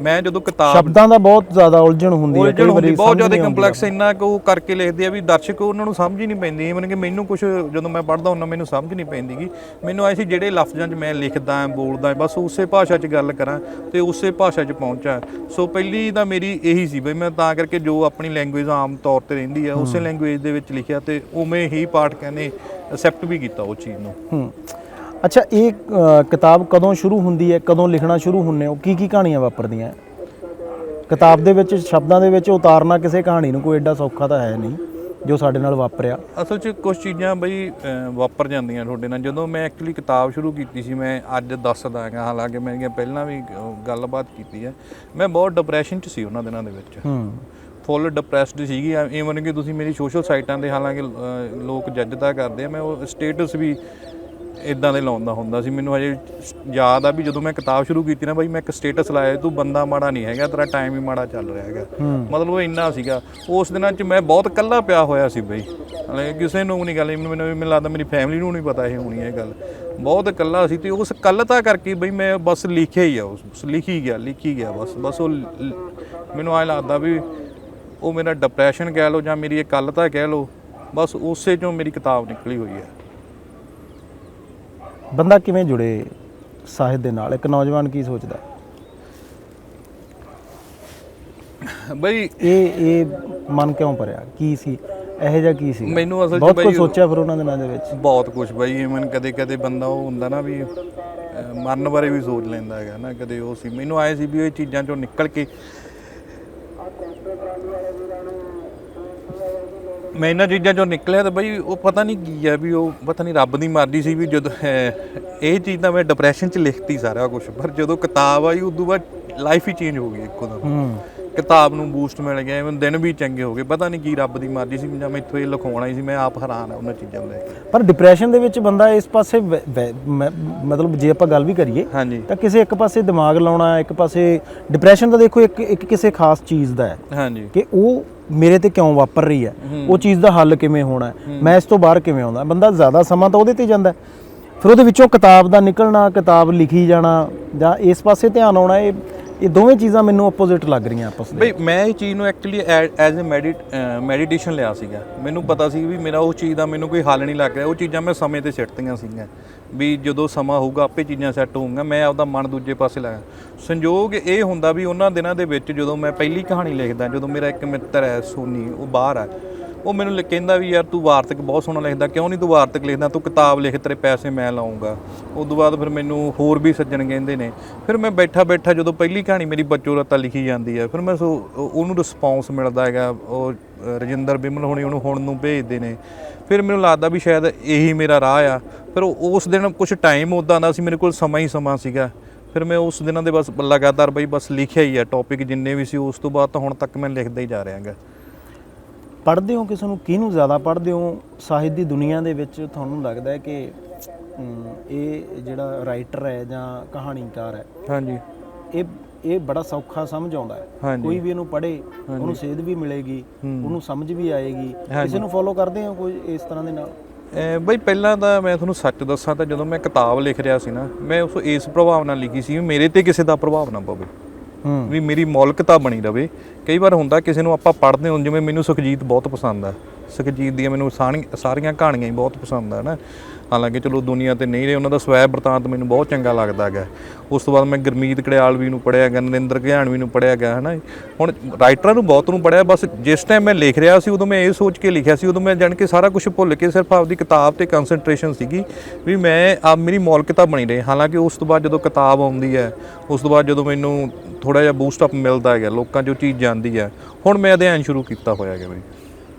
ਮੈਂ ਜਦੋਂ ਕਿਤਾਬ ਸ਼ਬਦਾਂ ਦਾ ਬਹੁਤ ਜ਼ਿਆਦਾ ਉਲਝਣ ਹੁੰਦੀ ਹੈ ਉਲਝਣ ਹੁੰਦੀ ਬਹੁਤ ਜ਼ਿਆਦਾ। ਕੰਪਲੈਕਸ ਇੰਨਾ ਕੁ ਉਹ ਕਰਕੇ ਲਿਖਦੇ ਆ ਵੀ ਦਰਸ਼ਕ ਉਹਨਾਂ ਨੂੰ ਸਮਝ ਹੀ ਨਹੀਂ ਪੈਂਦੀ। ਇਵਨ ਕਿ ਮੈਨੂੰ ਕੁਝ ਜਦੋਂ ਮੈਂ ਪੜ੍ਹਦਾ ਹੁੰਦਾ ਮੈਨੂੰ ਸਮਝ ਨਹੀਂ ਪੈਂਦੀਗੀ ਮੈਨੂੰ ਐ ਸੀ ਜਿਹੜੇ ਲਫ਼ਜ਼ਾਂ 'ਚ ਮੈਂ ਲਿਖਦਾ ਬੋਲਦਾ ਬਸ ਉਸੇ ਭਾਸ਼ਾ 'ਚ ਗੱਲ ਕਰਾਂ ਤੇ ਉਸੇ ਭਾਸ਼ਾ 'ਚ ਪਹੁੰਚਾਂ। ਸੋ ਪਹਿਲੀ ਤਾਂ ਮੇਰੀ ਇਹੀ ਸੀ ਬਈ ਮੈਂ ਤਾਂ ਕਰਕੇ ਜੋ ਆਪਣੀ ਲੈਂਗੁਏਜ ਆਮ ਤੌਰ ਤੇ ਰਹਿੰਦੀ ਆ ਉਸੇ ਲੈਂਗੁਏਜ ਦੇ ਵਿੱਚ ਲਿਖਿਆ ਤੇ ਉਵੇਂ ਹੀ ਪਾਠਕਾਂ ਨੇ ਅਸੈਪਟ ਵੀ ਕੀਤਾ ਉਹ ਚੀਜ਼ ਨੂੰ। ਹੂੰ। ਅੱਛਾ ਇਹ ਕਿਤਾਬ ਕਦੋਂ ਸ਼ੁਰੂ ਹੁੰਦੀ ਹੈ? ਕਦੋਂ ਲਿਖਣਾ ਸ਼ੁਰੂ ਹੁੰਨੇ ਹੋ? ਕੀ ਕੀ ਕਹਾਣੀਆਂ ਵਾਪਰਦੀਆਂ? ਹੈ? ਕਿਤਾਬ ਦੇ ਵਿੱਚ ਸ਼ਬਦਾਂ ਦੇ ਵਿੱਚ ਉਤਾਰਨਾ ਕਿਸੇ ਕਹਾਣੀ ਨੂੰ ਕੋਈ ਐਡਾ ਸੌਖਾ ਤਾਂ ਹੈ ਨਹੀਂ ਜੋ ਸਾਡੇ ਨਾਲ ਵਾਪਰਿਆ। ਅਸਲ 'ਚ ਕੁਝ ਚੀਜ਼ਾਂ ਬਈ ਵਾਪਰ ਜਾਂਦੀਆਂ ਤੁਹਾਡੇ ਨਾਲ। ਜਦੋਂ ਮੈਂ ਐਕਚੁਅਲੀ ਕਿਤਾਬ ਸ਼ੁਰੂ ਕੀਤੀ ਸੀ ਮੈਂ ਅੱਜ ਦੱਸਦਾ ਹੈਗਾ ਹਾਲਾਂਕਿ ਮੇਰੀਆਂ ਪਹਿਲਾਂ ਵੀ ਗੱਲਬਾਤ ਕੀਤੀ ਹੈ। ਮੈਂ ਬਹੁਤ ਡਿਪਰੈਸ਼ਨ 'ਚ ਸੀ ਉਹਨਾਂ ਦਿਨਾਂ ਦੇ ਵਿੱਚ। ਹੂੰ। ਫੁੱਲ ਡਿਪਰੈਸਡ ਸੀਗੀ। ਈਵਨ ਕਿ ਤੁਸੀਂ ਮੇਰੀ ਸੋਸ਼ਲ ਸਾਈਟਾਂ ਦੇ ਹਾਲਾਂਕਿ ਲੋਕ ਜੱਜ ਤਾਂ ਕਰਦੇ ਆ ਮੈਂ ਉਹ ਸਟੇਟਸ ਵੀ ਇਦਾਂ ਦੇ ਲਾਉਂਦਾ ਹੁੰਦਾ ਸੀ। ਮੈਨੂੰ ਹਜੇ ਯਾਦ ਆ ਵੀ ਜਦੋਂ ਮੈਂ ਕਿਤਾਬ ਸ਼ੁਰੂ ਕੀਤੀ ਨਾ ਬਾਈ ਮੈਂ ਇੱਕ ਸਟੇਟਸ ਲਾਇਆ ਤੂੰ ਬੰਦਾ ਮਾੜਾ ਨਹੀਂ ਹੈਗਾ ਤੇਰਾ ਟਾਈਮ ਹੀ ਮਾੜਾ ਚੱਲ ਰਿਹਾ ਹੈਗਾ। ਮਤਲਬ ਉਹ ਇੰਨਾ ਸੀਗਾ। ਉਸ ਦਿਨਾਂ 'ਚ ਮੈਂ ਬਹੁਤ ਇਕੱਲਾ ਪਿਆ ਹੋਇਆ ਸੀ ਬਈ। ਹਾਲਾਂਕਿ ਕਿਸੇ ਨੂੰ ਨਹੀਂ ਗੱਲ ਮੈਨੂੰ ਮੈਨੂੰ ਲੱਗਦਾ ਮੇਰੀ ਫੈਮਿਲੀ ਨੂੰ ਨਹੀਂ ਪਤਾ ਇਹ ਹੋਣੀ ਇਹ ਗੱਲ। ਬਹੁਤ ਇਕੱਲਾ ਸੀ ਤੇ ਉਸ ਇਕੱਲਤਾ ਕਰਕੇ ਬਈ ਮੈਂ ਬਸ ਲਿਖਿਆ ਹੀ ਆ ਉਸ ਲਿਖੀ ਗਿਆ ਲਿਖੀ ਗਿਆ ਬਸ। ਬਸ ਉਹ ਮੈਨੂੰ ਐਂ ਲੱਗਦਾ ਵੀ ਉਹ ਮੇਰਾ ਡਿਪਰੈਸ਼ਨ ਕਹਿ ਲਓ ਜਾਂ ਮੇਰੀ ਇਕੱਲਤਾ ਕਹਿ ਲਓ ਬਸ ਉਸੇ ਚੋਂ ਮੇਰੀ ਕਿਤਾਬ ਨਿਕਲੀ ਹੋਈ ਹੈ ਬੰਦਾ ਕਿਵੇਂ ਜੁੜੇ ਸਾਹਿਤ ਦੇ ਨਾਲ? ਇੱਕ ਨੌਜਵਾਨ ਕੀ ਸੋਚਦਾ? ਬਈ ਇਹ ਇਹ ਮਨ ਕਿਉਂ ਭਰਿਆ? ਕੀ ਸੀ? ਇਹੋ ਜਿਹਾ ਕੀ ਸੀ? ਮੈਨੂੰ ਅਸਲ 'ਚ ਬਹੁਤ ਕੁਝ ਬਈ ਸੋਚਿਆ ਫਿਰ ਉਹਨਾਂ ਦਿਨਾਂ ਦੇ ਵਿੱਚ। ਬਹੁਤ ਕੁਝ ਬਈ ਇਵਨ ਕਦੇ ਕਦੇ ਬੰਦਾ ਉਹ ਹੁੰਦਾ ਨਾ ਵੀ ਅਹ, ਮਰਨ ਬਾਰੇ ਵੀ ਸੋਚ ਲੈਂਦਾ ਹੈਗਾ ਨਾ ਕਦੇ ਉਹ ਸੀ। ਮੈਨੂੰ ਆਏ ਸੀ ਵੀ ਇਹ ਚੀਜ਼ਾਂ ਚੋਂ ਨਿਕਲ ਕੇ ਮੈਂ ਇਹਨਾਂ ਚੀਜ਼ਾਂ ਚੋਂ ਨਿਕਲਿਆ ਤਾਂ ਬਈ ਉਹ ਪਤਾ ਨਹੀਂ ਕੀ ਹੈ ਵੀ ਉਹ ਪਤਾ ਨਹੀਂ ਰੱਬ ਦੀ ਮਰਜ਼ੀ ਸੀ ਵੀ ਜਦੋਂ ਇਹ ਚੀਜ਼ ਤਾਂ ਮੈਂ ਡਿਪਰੈਸ਼ਨ 'ਚ ਲਿਖਤੀ ਸਾਰਾ ਕੁਝ ਪਰ ਜਦੋਂ ਕਿਤਾਬ ਆਈ ਉਦੋਂ ਬਾਅਦ ਲਾਈਫ ਹੀ ਚੇਂਜ ਹੋ ਗਈ ਇੱਕੋ ਦਮ। ਕਿਤਾਬ ਨੂੰ ਬੂਸਟ ਮਿਲ ਗਿਆ ਇਵਨ ਦਿਨ ਵੀ ਚੰਗੇ ਹੋ ਗਏ ਪਤਾ ਨਹੀਂ ਕੀ ਰੱਬ ਦੀ ਮਰਜ਼ੀ ਸੀ ਜਾਂ ਮੈਥੋਂ ਇਹ ਲਿਖਾਉਣਾ ਹੀ ਸੀ ਮੈਂ ਆਪ ਹੈਰਾਨ ਆ ਉਹਨਾਂ ਚੀਜ਼ਾਂ ਕੇ। ਪਰ ਡਿਪਰੈਸ਼ਨ ਦੇ ਵਿੱਚ ਬੰਦਾ ਇਸ ਪਾਸੇ ਮ- ਮਤਲਬ ਜੇ ਆਪਾਂ ਗੱਲ ਵੀ ਕਰੀਏ ਤਾਂ ਕਿਸੇ ਇੱਕ ਪਾਸੇ ਦਿਮਾਗ ਲਾਉਣਾ ਇੱਕ ਪਾਸੇ ਡਿਪਰੈਸ਼ਨ ਤਾਂ ਦੇਖੋ ਇੱਕ ਇੱਕ ਕਿਸੇ ਖਾਸ ਚੀਜ਼ ਦਾ ਹੈ। ਹਾਂਜੀ। ਕਿ ਉਹ ਮੇਰੇ ਤੇ ਕਿਉਂ ਵਾਪਰ ਰਹੀ ਹੈ? ਉਹ ਚੀਜ਼ ਦਾ ਹੱਲ ਕਿਵੇਂ ਹੋਣਾ ਮੈਂ ਇਸ ਤੋਂ ਬਾਹਰ ਕਿਵੇਂ ਆਉਂਦਾ? ਬੰਦਾ ਜ਼ਿਆਦਾ ਸਮਾਂ ਤਾਂ ਉਹਦੇ ਤੇ ਜਾਂਦਾ। ਫਿਰ ਉਹਦੇ ਵਿੱਚੋਂ ਕਿਤਾਬ ਦਾ ਨਿਕਲਣਾ ਕਿਤਾਬ ਲਿਖੀ ਜਾਣਾ ਜਾਂ ਇਸ ਪਾਸੇ ਧਿਆਨ ਆਉਣਾ ਇਹ ਇਹ ਦੋਵੇਂ ਚੀਜ਼ਾਂ ਮੈਨੂੰ ਆਪੋਜ਼ਿਟ ਲੱਗ ਰਹੀਆਂ ਆਪਸ ਵਿੱਚ ਬਈ ਮੈਂ ਇਹ ਚੀਜ਼ ਨੂੰ ਐਕਚੁਅਲੀ ਐਜ਼ ਅ ਮੈਡੀਟੇਸ਼ਨ ਲਿਆ ਸੀਗਾ। ਮੈਨੂੰ ਪਤਾ ਸੀ ਵੀ ਮੇਰਾ ਉਹ ਚੀਜ਼ ਦਾ ਮੈਨੂੰ ਕੋਈ ਹੱਲ ਨਹੀਂ ਲੱਗ ਰਿਹਾ। ਉਹ ਚੀਜ਼ਾਂ ਮੈਂ ਸਮੇਂ ਤੇ ਸਿੱਟਤੀਆਂ ਸੀਗੀਆਂ। ਵੀ ਜਦੋਂ ਸਮਾਂ ਹੋਊਗਾ, ਆਪੇ ਚੀਜ਼ਾਂ ਸੈੱਟ ਹੋਊਗਾ ਮੈਂ ਆਪਦਾ ਮਨ ਦੂਜੇ ਪਾਸੇ ਲਾਇਆ। ਸੰਯੋਗ ਇਹ ਹੁੰਦਾ ਵੀ ਉਹਨਾਂ ਦਿਨਾਂ ਦੇ ਵਿੱਚ ਜਦੋਂ ਮੈਂ ਪਹਿਲੀ ਕਹਾਣੀ ਲਿਖਦਾ, ਜਦੋਂ ਮੇਰਾ ਇੱਕ ਮਿੱਤਰ ਹੈ, ਸੋਨੀ, ਉਹ ਬਾਹਰ ਆ। ਉਹ ਮੈਨੂੰ ਲਿ- ਕਹਿੰਦਾ ਵੀ ਯਾਰ ਤੂੰ ਵਾਰਤਕ ਬਹੁਤ ਸੋਹਣਾ ਲਿਖਦਾ ਕਿਉਂ ਨਹੀਂ ਤੂੰ ਵਾਰਤਕ ਲਿਖਦਾ? ਤੂੰ ਕਿਤਾਬ ਲਿਖ ਤੇਰੇ ਪੈਸੇ ਮੈਂ ਲਾਉਂਗਾ। ਉਸ ਤੋਂ ਬਾਅਦ ਫਿਰ ਮੈਨੂੰ ਹੋਰ ਵੀ ਸੱਜਣ ਕਹਿੰਦੇ ਨੇ। ਫਿਰ ਮੈਂ ਬੈਠਾ ਬੈਠਾ ਜਦੋਂ ਪਹਿਲੀ ਕਹਾਣੀ ਮੇਰੀ ਬੱਚੋ ਰਤਾ ਲਿਖੀ ਜਾਂਦੀ ਹੈ ਫਿਰ ਮੈਂ ਸੋ ਉਹ- ਉਹਨੂੰ ਰਿਸਪੌਂਸ ਮਿਲਦਾ ਹੈਗਾ ਉਹ ਅ, ਰਜਿੰਦਰ ਬਿਮਲ ਹੋਣੀ ਉਹਨੂੰ ਹੁਣ ਨੂੰ ਭੇਜਦੇ ਨੇ। ਫਿਰ ਮੈਨੂੰ ਲੱਗਦਾ ਵੀ ਸ਼ਾਇਦ ਇਹੀ ਮੇਰਾ ਰਾਹ ਆ। ਫਿਰ ਉਹ- ਉਸ ਦਿਨ ਕੁਝ ਟਾਈਮ ਉਦਾਂ ਦਾ ਸੀ ਮੇਰੇ ਕੋਲ ਸਮਾਂ ਹੀ ਸਮਾਂ ਸੀਗਾ। ਫਿਰ ਮੈਂ ਉਸ ਦਿਨਾਂ ਦੇ ਬਸ ਲਗਾਤਾਰ ਬਈ ਬਸ ਲਿਖਿਆ ਹੀ ਆ ਟੌਪਿਕ ਜਿੰਨੇ ਵੀ ਸੀ ਉਸ ਤੋਂ ਬਾਅਦ ਤਾਂ ਹੁਣ ਤੱਕ ਮੈਂ ਲਿਖਦਾ ਹੀ ਜਾ ਰਿਹਾ ਹੈਗਾ। ਪੜ੍ਹਦੇ ਹੋ ਕਿਸੇ ਨੂੰ? ਕਿਹਨੂੰ ਜ਼ਿਆਦਾ ਪੜ੍ਹਦੇ ਹੋ? ਸਾਹਿਤ ਦੀ ਦੁਨੀਆ ਦੇ ਵਿੱਚ ਤੁਹਾਨੂੰ ਲੱਗਦਾ ਹੈ ਕਿ ਇਹ ਜਿਹੜਾ ਰਾਈਟਰ ਹੈ ਜਾਂ ਕਹਾਣੀਕਾਰ ਹੈ ਹਾਂਜੀ। ਇਹ ਇਹ ਬੜਾ ਸੌਖਾ ਸਮਝ ਆਉਂਦਾ ਹੈ। ਕੋਈ ਵੀ ਇਹਨੂੰ ਪੜ੍ਹੇ ਉਹਨੂੰ ਸੇਧ ਵੀ ਮਿਲੇਗੀ। ਉਹਨੂੰ ਸਮਝ ਵੀ ਆਏਗੀ। ਕਿਸੇ ਨੂੰ ਫੋਲੋ ਕਰਦੇ ਹੋ ਕੋਈ ਇਸ ਤਰ੍ਹਾਂ ਦੇ ਨਾਲ? ਬਈ ਪਹਿਲਾਂ ਤਾਂ ਮੈਂ ਤੁਹਾਨੂੰ ਸੱਚ ਦੱਸਾਂ ਤਾਂ ਜਦੋਂ ਮੈਂ ਕਿਤਾਬ ਲਿਖ ਰਿਹਾ ਸੀ ਨਾ ਮੈਂ ਉਸ ਇਸ ਪ੍ਰਭਾਵ ਨਾਲ ਲਿਖੀ ਸੀ ਮੇਰੇ ਤੇ ਕਿਸੇ ਦਾ ਪ੍ਰਭਾਵ ਨਾ ਪਵੇ। ਵੀ ਮੇਰੀ ਮੌਲਿਕਤਾ ਬਣੀ ਰਵੇ। ਕਈ ਵਾਰ ਹੁੰਦਾ ਕਿਸੇ ਨੂੰ ਆਪਾਂ ਪੜ੍ਹਦੇ ਹਾਂ ਜਿਵੇਂ ਮੈਨੂੰ ਸੁਖਜੀਤ ਬਹੁਤ ਪਸੰਦ ਆ। ਸੁਖਜੀਤ ਦੀਆਂ ਮੈਨੂੰ ਸਾਰੀ- ਸਾਰੀਆਂ ਕਹਾਣੀਆਂ ਹੀ ਬਹੁਤ ਪਸੰਦ ਆ ਨਾ ਹਾਲਾਂਕਿ ਚਲੋ ਦੁਨੀਆ ਤੇ ਨਹੀਂ ਰਹੇ, ਉਹਨਾਂ ਦਾ ਸਵੈ ਬਰਤਾਂਤ ਮੈਨੂੰ ਬਹੁਤ ਚੰਗਾ ਲੱਗਦਾ ਹੈਗਾ। ਉਸ ਤੋਂ ਬਾਅਦ ਮੈਂ ਗੁਰਮੀਤ ਕੜਿਆਲਵੀ ਨੂੰ ਪੜ੍ਹਿਆ ਗਿਆ ਨਰਿੰਦਰ ਘਿਆਣਵੀ ਨੂੰ ਪੜ੍ਹਿਆ ਗਿਆ ਹਨਾ ਹੁਣ ਰਾਈਟਰਾਂ ਨੂੰ ਬਹੁਤ ਨੂੰ ਪੜ੍ਹਿਆ, ਬਸ ਜਿਸ ਟਾਈਮ ਮੈਂ ਲਿਖ ਰਿਹਾ ਸੀ, ਉਦੋਂ ਮੈਂ ਇਹ ਸੋਚ ਕੇ ਲਿਖਿਆ ਸੀ, ਉਦੋਂ ਮੈਂ ਜਾਣ ਕੇ ਸਾਰਾ ਕੁਝ ਭੁੱਲ ਕੇ ਸਿਰਫ ਆਪਦੀ ਕਿਤਾਬ ਤੇ ਕਨਸੈਂਟਰੇਸ਼ਨ ਸੀਗੀ ਵੀ ਮੈਂ ਆ ਮੇਰੀ ਮੌਲਿਕਤਾ ਬਣੀ ਰਹੀ। ਹਾਲਾਂਕਿ ਉਸ ਤੋਂ ਬਾਅਦ ਜਦੋਂ ਕਿਤਾਬ ਆਉਂਦੀ ਹੈ, ਉਸ ਤੋਂ ਬਾਅਦ ਜਦੋਂ ਮੈਨੂੰ ਥੋੜਾ ਜਿਹਾ ਬੂਸਟ ਅਪ ਮਿਲਦਾ ਹੈਗਾ, ਲੋਕਾਂ 'ਚ ਉਹ ਚੀਜ਼ ਜਾਂਦੀ ਹੈ। ਹੁਣ ਮੈਂ ਅਧਿਐਨ ਸ਼ੁਰੂ ਕੀਤਾ ਹੋਇਆ ਹੈਗਾ ਬਈ